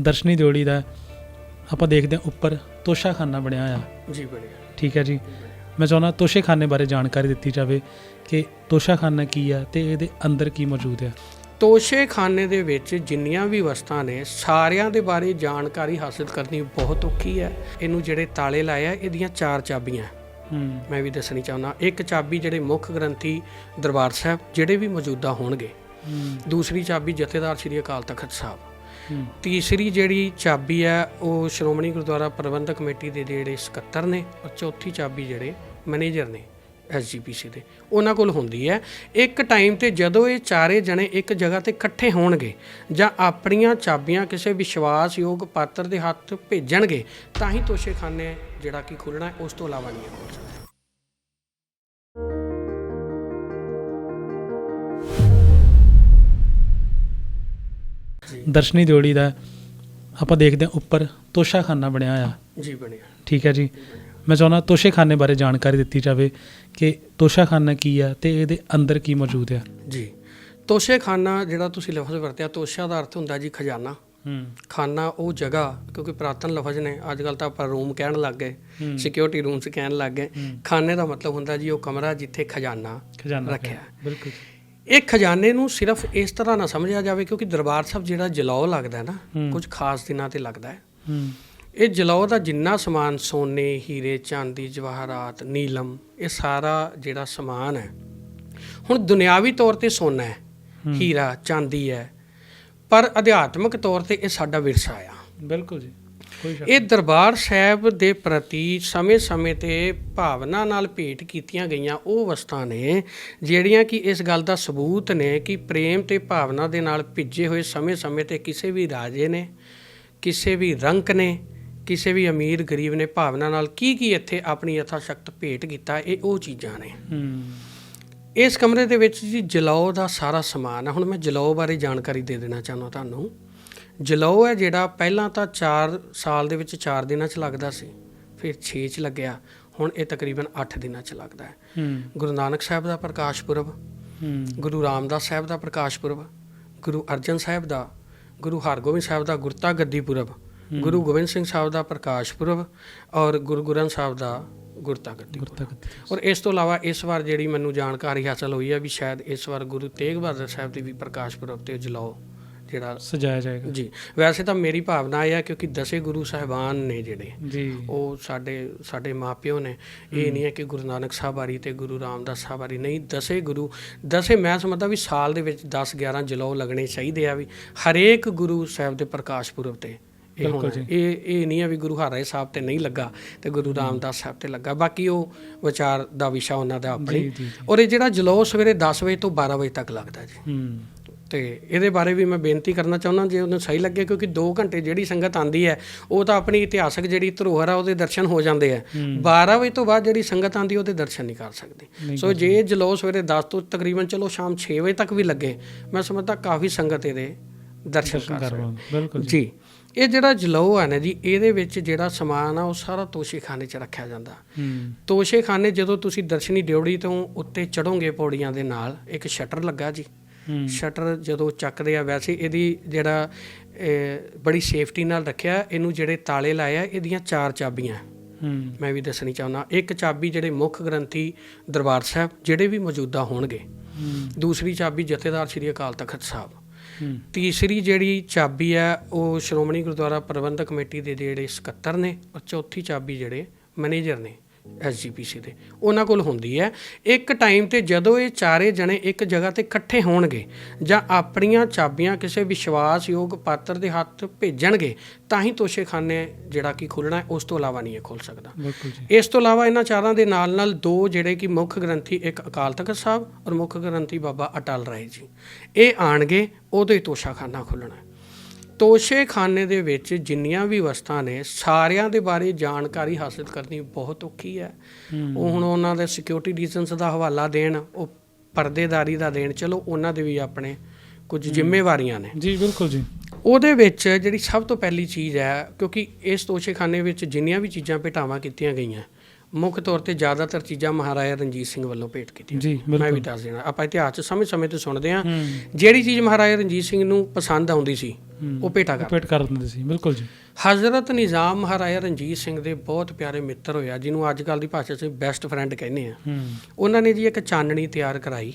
ਦਰਸ਼ਨੀ ਦਿਓੜੀ ਦਾ ਆਪਾਂ ਦੇਖਦੇ ਹਾਂ ਉੱਪਰ ਤੋਸ਼ਾਖਾਨਾ ਬਣਿਆ ਆ ਜੀ ਬੜਿਆ ਠੀਕ ਹੈ ਜੀ। ਮੈਂ ਚਾਹੁੰਦਾ ਤੋਸ਼ੇਖਾਨੇ ਬਾਰੇ ਜਾਣਕਾਰੀ ਦਿੱਤੀ ਜਾਵੇ ਕਿ ਤੋਸ਼ਾਖਾਨਾ ਕੀ ਆ ਤੇ ਇਹਦੇ ਅੰਦਰ ਕੀ ਮੌਜੂਦ ਆ ਤੋਸ਼ੇਖਾਨੇ ਦੇ ਵਿੱਚ ਜਿੰਨੀਆਂ ਵੀ ਵਸਤਾਂ ਨੇ ਸਾਰਿਆਂ ਦੇ ਬਾਰੇ ਜਾਣਕਾਰੀ ਹਾਸਲ ਕਰਨੀ ਬਹੁਤ ਔਖੀ ਹੈ। ਇਹਨੂੰ ਜਿਹੜੇ ਤਾਲੇ ਲਾਏ ਆ ਇਹਦੀਆਂ ਚਾਰ ਚਾਬੀਆਂ। ਮੈਂ ਵੀ ਦੱਸਣੀ ਚਾਹੁੰਦਾ ਇੱਕ ਚਾਬੀ ਜਿਹੜੇ ਮੁੱਖ ਗ੍ਰੰਥੀ ਦਰਬਾਰ ਸਾਹਿਬ ਜਿਹੜੇ ਵੀ ਮੌਜੂਦਾ ਹੋਣਗੇ। ਦੂਸਰੀ ਚਾਬੀ ਜਥੇਦਾਰ ਸ੍ਰੀ ਅਕਾਲ ਤਖਤ ਸਾਹਿਬ। ਤੀਸਰੀ ਜਿਹੜੀ ਚਾਬੀ ਹੈ, ਉਹ ਸ਼੍ਰੋਮਣੀ ਗੁਰਦੁਆਰਾ ਪ੍ਰਬੰਧਕ ਕਮੇਟੀ ਦੇ ਜਿਹੜੇ ਸਕੱਤਰ ਨੇ ਔਰ ਚੌਥੀ ਚਾਬੀ ਜਿਹੜੇ ਮੈਨੇਜਰ ਨੇ ਐਸਜੀਪੀਸੀ ਦੇ, ਉਹਨਾਂ ਕੋਲ ਹੁੰਦੀ ਹੈ। ਇੱਕ ਟਾਈਮ ਤੇ ਜਦੋਂ ਇਹ ਚਾਰੇ ਜਣੇ ਇੱਕ ਜਗ੍ਹਾ ਤੇ ਇਕੱਠੇ ਹੋਣਗੇ ਜਾਂ ਆਪਣੀਆਂ ਚਾਬੀਆਂ ਕਿਸੇ ਵਿਸ਼ਵਾਸਯੋਗ ਪਾਤਰ ਦੇ ਹੱਥ ਭੇਜਣਗੇ, ਤਾਂ ਹੀ ਤੋਸ਼ੇਖਾਨੇ ਜਿਹੜਾ ਕਿ ਖੁੱਲਣਾ ਉਸ ਤੋਂ ਇਲਾਵਾ ਨਹੀਂ ਖੁੱਲ ਸਕਦਾ। ਦਰਸ਼ਨੀ ਦਿਓੜੀ ਦਾ ਆਪਾਂ ਦੇਖਦੇ ਹਾਂ ਉੱਪਰ ਤੋਸ਼ਾਖਾਨਾ ਬਣਿਆ ਆ ਜੀ ਬਣਿਆ। ਠੀਕ ਹੈ ਜੀ। ਮੈਂ ਚਾਹੁੰਦਾ ਤੋਸ਼ੇਖਾਨੇ ਬਾਰੇ ਜਾਣਕਾਰੀ ਦਿੱਤੀ ਜਾਵੇ ਕਿ ਤੋਸ਼ਾਖਾਨਾ ਕੀ ਆ ਤੇ ਇਹਦੇ ਅੰਦਰ ਕੀ ਮੌਜੂਦ ਆ ਜੀ। ਤੋਸ਼ੇਖਾਨਾ ਜਿਹੜਾ ਤੁਸੀਂ ਲਫ਼ਜ਼ ਵਰਤਿਆ ਤੋਸ਼ਾ ਦਾ ਅਰਥ ਹੁੰਦਾ ਜੀ ਖਜ਼ਾਨਾ। ਹੂੰ। ਖਾਨਾ ਉਹ ਜਗ੍ਹਾ ਕਿਉਂਕਿ ਪ੍ਰਾਤਨ ਲਫ਼ਜ਼ ਨੇ ਅੱਜ ਕੱਲ ਤਾਂ ਆਪਾਂ ਰੂਮ ਕਹਿਣ ਲੱਗ ਗਏ। ਸਿਕਿਉਰਿਟੀ ਰੂਮਸ ਕਹਿਣ ਲੱਗ ਗਏ। ਖਾਨੇ ਦਾ ਮਤਲਬ ਹੁੰਦਾ ਜੀ ਉਹ ਕਮਰਾ ਜਿੱਥੇ ਖਜ਼ਾਨਾ ਖਜ਼ਾਨਾ ਰੱਖਿਆ। ਬਿਲਕੁਲ। ਇਹ ਖਜ਼ਾਨੇ ਨੂੰ ਸਿਰਫ ਇਸ ਤਰ੍ਹਾਂ ਨਾ ਸਮਝਿਆ ਜਾਵੇ ਕਿਉਂਕਿ ਦਰਬਾਰ ਸਾਹਿਬ ਜਿਹੜਾ ਜਲਾਓ ਲੱਗਦਾ ਹੈ ਨਾ। ਕੁਝ ਖਾਸ ਦਿਨਾਂ ਤੇ ਲੱਗਦਾ ਹੈ ਇਹ ਜਲਾਓ ਦਾ ਜਿੰਨਾ ਸਮਾਨ ਸੋਨੇ ਹੀਰੇ ਚਾਂਦੀ ਜਵਾਹਰਾਤ ਨੀਲਮ ਇਹ ਸਾਰਾ ਜਿਹੜਾ ਸਮਾਨ ਹੈ ਹੁਣ ਦੁਨਿਆਵੀ ਤੌਰ ਤੇ ਸੋਨਾ ਹੈ। ਹੀਰਾ ਚਾਂਦੀ ਹੈ ਪਰ ਅਧਿਆਤਮਿਕ ਤੌਰ ਤੇ ਇਹ ਸਾਡਾ ਵਿਰਸਾ ਆ ਬਿਲਕੁਲ ਜੀ ਇਹ ਦਰਬਾਰ ਸਾਹਿਬ ਦੇ ਪ੍ਰਤੀ ਸਮੇਂ-ਸਮੇਂ ਤੇ ਭਾਵਨਾ ਨਾਲ ਭੇਟ ਕੀਤੀਆਂ ਗਈਆਂ ਉਹ ਵਸਤਾਂ ਨੇ ਜਿਹੜੀਆਂ ਕਿ ਇਸ ਗੱਲ ਦਾ ਸਬੂਤ ਨੇ ਕਿ ਪ੍ਰੇਮ ਤੇ ਭਾਵਨਾ ਦੇ ਨਾਲ ਭਿੱਜੇ ਹੋਏ ਸਮੇਂ-ਸਮੇਂ ਤੇ ਕਿਸੇ ਵੀ ਰਾਜੇ ਨੇ ਕਿਸੇ ਵੀ ਰੰਕ ਨੇ ਕਿਸੇ ਵੀ ਅਮੀਰ ਗਰੀਬ ਨੇ ਭਾਵਨਾ ਨਾਲ ਕੀ ਕੀ ਇੱਥੇ ਆਪਣੀ ਯਥਾ ਸ਼ਕਤ ਭੇਟ ਕੀਤਾ ਇਹ ਉਹ ਚੀਜ਼ਾਂ ਨੇ। ਇਸ ਕਮਰੇ ਦੇ ਵਿੱਚ ਜੀ ਜਲਾਓ ਦਾ ਸਾਰਾ ਸਮਾਨ ਹੈ ਹੁਣ ਮੈਂ ਜਲਾਓ ਬਾਰੇ ਜਾਣਕਾਰੀ ਦੇ ਦੇਣਾ ਚਾਹੁੰਦਾ ਤੁਹਾਨੂੰ। ਜਲਾਓ ਹੈ ਜਿਹੜਾ ਪਹਿਲਾਂ ਤਾਂ 4 ਸਾਲ ਦੇ ਵਿੱਚ 4 ਦਿਨਾਂ 'ਚ ਲੱਗਦਾ ਸੀ ਫਿਰ 6 'ਚ ਲੱਗਿਆ ਹੁਣ ਇਹ ਤਕਰੀਬਨ 8 ਦਿਨਾਂ 'ਚ ਲੱਗਦਾ ਹੈ। ਹੂੰ। ਗੁਰੂ ਨਾਨਕ ਸਾਹਿਬ ਦਾ ਪ੍ਰਕਾਸ਼ ਪੁਰਬ ਹੂੰ। ਗੁਰੂ ਰਾਮਦਾਸ ਸਾਹਿਬ ਦਾ ਪ੍ਰਕਾਸ਼ ਪੁਰਬ ਗੁਰੂ ਅਰਜਨ ਸਾਹਿਬ ਦਾ ਗੁਰੂ ਹਰਗੋਬਿੰਦ ਸਾਹਿਬ ਦਾ ਗੁਰਤਾ ਗੱਦੀ ਪੁਰਬ ਗੁਰੂ ਗੋਬਿੰਦ ਸਿੰਘ ਸਾਹਿਬ ਦਾ ਪ੍ਰਕਾਸ਼ ਪੁਰਬ ਔਰ ਗੁਰੂ ਗ੍ਰੰਥ ਸਾਹਿਬ ਦਾ ਗੁਰਤਾ ਗੱਦੀ ਔਰ ਇਸ ਤੋਂ ਇਲਾਵਾ ਇਸ ਵਾਰ ਜਿਹੜੀ ਮੈਨੂੰ ਜਾਣਕਾਰੀ ਹਾਸਲ ਹੋਈ ਹੈ ਵੀ ਸ਼ਾਇਦ ਇਸ ਵਾਰ ਗੁਰੂ ਤੇਗ ਬਹਾਦਰ ਸਾਹਿਬ ਦੀ ਵੀ ਪ੍ਰਕਾਸ਼ ਪੁਰਬ ਤੇ ਜਲਾਓ ਜਿਹੜਾ ਸਜਾਇਆ ਜਾਏਗਾ। ਜੀ। ਵੈਸੇ ਤਾਂ ਮੇਰੀ ਭਾਵਨਾ ਇਹ ਹੈ ਕਿਉਂਕਿ ਦਸੇ ਗੁਰੂ ਸਾਹਿਬਾਨ ਨੇ ਜਿਹੜੇ ਜੀ। ਉਹ ਸਾਡੇ ਸਾਡੇ ਮਾਪਿਓ ਨੇ। ਇਹ ਨਹੀਂ ਹੈ ਕਿ ਗੁਰੂ ਨਾਨਕ ਸਾਹਿਬ ਬਾਰੀ ਤੇ ਗੁਰੂ ਰਾਮਦਾਸ ਸਾਹਿਬ ਬਾਰੀ ਨਹੀਂ ਦਸੇ ਗੁਰੂ ਦਸੇ ਮੈਂ ਸਮਝਦਾ ਵੀ ਸਾਲ ਦੇ ਵਿੱਚ 10 11 ਜਲਾਓ ਲੱਗਣੇ ਚਾਹੀਦੇ ਆ ਵੀ ਹਰੇਕ ਗੁਰੂ ਸਾਹਿਬ ਦੇ ਪ੍ਰਕਾਸ਼ ਪੁਰਬ ਤੇ ਇਹ ਇਹ ਇਹ ਨਹੀਂ ਹੈ ਵੀ ਗੁਰੂ ਹਰਾਏ ਸਾਹਿਬ ਤੇ ਨਹੀਂ ਲੱਗਾ ਤੇ ਗੁਰੂ ਰਾਮਦਾਸ ਸਾਹਿਬ ਤੇ ਲੱਗਾ। ਬਾਕੀ ਉਹ ਵਿਚਾਰ ਦਾ ਵਿਸ਼ਾ ਉਹਨਾਂ ਦਾ ਆਪਣੀ। ਔਰ ਇਹ ਜਿਹੜਾ ਜਲਾਓ ਸਵੇਰੇ 10 ਵਜੇ ਤੋਂ 12 ਵਜੇ ਤੱਕ ਲੱਗਦਾ ਜੀ। ਹੂੰ। ਤੇ ਇਹਦੇ ਬਾਰੇ ਵੀ ਮੈਂ ਬੇਨਤੀ ਕਰਨਾ ਚਾਹੁੰਦਾ ਜੇ ਉਹਨੂੰ ਸਹੀ ਲੱਗੇ ਕਿਉਂਕਿ 2 ਘੰਟੇ ਜਿਹੜੀ ਸੰਗਤ ਆਂਦੀ ਹੈ ਉਹ ਤਾਂ ਆਪਣੀ ਇਤਿਹਾਸਕ ਜਿਹੜੀ ਧਰੋਹਰ ਆ ਉਹਦੇ ਦਰਸ਼ਨ ਹੋ ਜਾਂਦੇ ਆ। 12 ਵਜੇ ਤੋਂ ਬਾਅਦ ਜਿਹੜੀ ਸੰਗਤ ਆਂਦੀ ਉਹਦੇ ਦਰਸ਼ਨ ਨਹੀਂ ਕਰ ਸਕਦੀ। ਸੋ ਜੇ ਜਲੋ ਸਵੇਰੇ 10 ਤੋਂ ਤਕਰੀਬਨ ਚਲੋ ਸ਼ਾਮ 6 ਵਜੇ ਤੱਕ ਵੀ ਲੱਗੇ ਮੈਂ ਸਮਝਦਾ ਕਾਫੀ ਸੰਗਤ ਇਹਦੇ ਦਰਸ਼ਨ ਕਰ ਸਕਦੀ। ਬਿਲਕੁਲ ਜੀ। ਇਹ ਜਿਹੜਾ ਜਲੋ ਹੈ ਨਾ ਜੀ ਇਹਦੇ ਵਿੱਚ ਜਿਹੜਾ ਸਮਾਨ ਆ ਉਹ ਸਾਰਾ ਤੋਸ਼ੇਖਾਨੇ 'ਚ ਰੱਖਿਆ ਜਾਂਦਾ। ਤੋਸ਼ੇਖਾਨੇ ਜਦੋਂ ਤੁਸੀਂ ਦਰਸ਼ਨੀ ਡਿਉੜੀ ਤੋਂ ਉੱਤੇ ਚੜੋਗੇ ਪੌੜੀਆਂ ਦੇ ਨਾਲ ਇੱਕ ਸ਼ਟਰ ਲੱਗਾ ਜੀ। ਸ਼ਟਰ ਜਦੋਂ ਚੱਕਦੇ ਆ ਵੈਸੇ ਇਹਦੀ ਜਿਹੜਾ ਬੜੀ ਸੇਫਟੀ ਨਾਲ ਰੱਖਿਆ ਇਹਨੂੰ ਜਿਹੜੇ ਤਾਲੇ ਲਾਏ ਆ ਇਹਦੀਆਂ ਚਾਰ ਚਾਬੀਆਂ। ਮੈਂ ਵੀ ਦੱਸਣੀ ਚਾਹੁੰਦਾ ਇੱਕ ਚਾਬੀ ਜਿਹੜੇ ਮੁੱਖ ਗ੍ਰੰਥੀ ਦਰਬਾਰ ਸਾਹਿਬ ਜਿਹੜੇ ਵੀ ਮੌਜੂਦਾ ਹੋਣਗੇ। ਦੂਸਰੀ ਚਾਬੀ ਜਥੇਦਾਰ ਸ੍ਰੀ ਅਕਾਲ ਤਖਤ ਸਾਹਿਬ। ਤੀਸਰੀ ਜਿਹੜੀ ਚਾਬੀ ਹੈ ਉਹ ਸ਼੍ਰੋਮਣੀ ਗੁਰਦੁਆਰਾ ਪ੍ਰਬੰਧਕ ਕਮੇਟੀ ਦੇ ਜਿਹੜੇ ਸਕੱਤਰ ਨੇ ਔਰ ਚੌਥੀ ਚਾਬੀ ਜਿਹੜੇ ਮੈਨੇਜਰ ਨੇ। ਐਸਜੀਪੀਸੀ ਦੇ। ਉਹਨਾਂ ਕੋਲ ਹੁੰਦੀ ਹੈ ਇੱਕ ਟਾਈਮ ਤੇ ਜਦੋਂ ਇਹ ਚਾਰੇ ਜਣੇ ਇੱਕ ਜਗ੍ਹਾ ਤੇ ਇਕੱਠੇ ਹੋਣਗੇ ਜਾਂ ਆਪਣੀਆਂ ਚਾਬੀਆਂ ਕਿਸੇ ਵਿਸ਼ਵਾਸਯੋਗ ਪਾਤਰ ਦੇ ਹੱਥ ਭੇਜਣਗੇ ਤਾਂ ਹੀ ਤੋਸ਼ੇਖਾਨੇ ਜਿਹੜਾ ਕਿ ਖੁੱਲਣਾ ਉਸ ਤੋਂ ਇਲਾਵਾ ਨਹੀਂ ਇਹ ਖੁੱਲ ਸਕਦਾ। ਇਸ ਤੋਂ ਇਲਾਵਾ ਇਹਨਾਂ ਚਾਰਾਂ ਦੇ ਨਾਲ ਨਾਲ ਦੋ ਜਿਹੜੇ ਕਿ ਮੁੱਖ ਗ੍ਰੰਥੀ ਇੱਕ ਅਕਾਲ ਤਖਤ ਸਾਹਿਬ ਔਰ ਮੁੱਖ ਗ੍ਰੰਥੀ ਬਾਬਾ ਅਟਲ ਰਾਏ ਜੀ। ਇਹ ਆਣਗੇ ਉਦੋਂ ਹੀ ਤੋਸ਼ਾਖਾਨਾ ਖੁੱਲਣਾ। ਤੋਸ਼ੇਖਾਨੇ ਦੇ ਵਿੱਚ ਜਿੰਨੀਆਂ ਵੀ ਵਸਤਾਂ ਨੇ ਸਾਰਿਆਂ ਦੇ ਬਾਰੇ ਜਾਣਕਾਰੀ ਹਾਸਲ ਕਰਨੀ ਬਹੁਤ ਔਖੀ ਹੈ। ਉਹ ਹੁਣ ਉਹਨਾਂ ਦੇ ਸਿਕਿਉਰਿਟੀ ਰੀਜ਼ਨਸ ਦਾ ਹਵਾਲਾ ਦੇਣ ਉਹ ਪਰਦੇਦਾਰੀ ਦਾ ਦੇਣ ਚਲੋ ਉਹਨਾਂ ਦੇ ਵੀ ਆਪਣੇ ਕੁਝ ਜ਼ਿੰਮੇਵਾਰੀਆਂ ਨੇ। ਜੀ ਬਿਲਕੁਲ ਜੀ। ਉਹਦੇ ਵਿੱਚ ਜਿਹੜੀ ਸਭ ਤੋਂ ਪਹਿਲੀ ਚੀਜ਼ ਹੈ ਕਿਉਂਕਿ ਇਸ ਤੋਸ਼ੇਖਾਨੇ ਵਿੱਚ ਜਿੰਨੀਆਂ ਵੀ ਚੀਜ਼ਾਂ ਭੇਟਾਵਾਂ ਕੀਤੀਆਂ ਗਈਆਂ ਮੁੱਖ ਤੌਰ ਤੇ ਜ਼ਿਆਦਾਤਰ ਚੀਜ਼ਾਂ ਮਹਾਰਾਜਾ ਰਣਜੀਤ ਸਿੰਘ ਵੱਲੋਂ ਭੇਟ ਕੀਤੀਆਂ ਜੀ ਮੈਂ ਵੀ ਦੱਸ ਦੇਣਾ। ਆਪਾਂ ਇਤਿਹਾਸ 'ਚ ਸਮੇਂ-ਸਮੇਂ ਤੇ ਸੁਣਦੇ ਹੂੰ। ਜਿਹੜੀ ਚੀਜ਼ ਮਹਾਰਾਜਾ ਰਣਜੀਤ ਸਿੰਘ ਨੂੰ ਪਸੰਦ ਆਉਂਦੀ ਸੀ। ਉਹ ਭੇਟਾ ਕਰ ਪੇਟ ਕਰ ਦਿੰਦੇ ਸੀ। ਬਿਲਕੁਲ ਜੀ। ਹਜ਼ਰਤ ਨਿਜ਼ਾਮ ਮਹਾਰਾਜਾ ਰਣਜੀਤ ਸਿੰਘ ਦੇ ਬਹੁਤ ਪਿਆਰੇ ਮਿੱਤਰ ਹੋਇਆ ਜਿਹਨੂੰ ਅੱਜ ਕੱਲ ਦੀ ਭਾਸ਼ਾ 'ਚ ਬੈਸਟ ਫਰੈਂਡ ਕਹਿੰਦੇ ਆ। ਉਹਨਾਂ ਨੇ ਜੀ ਇੱਕ ਚਾਨਣੀ ਤਿਆਰ ਕਰਾਈ।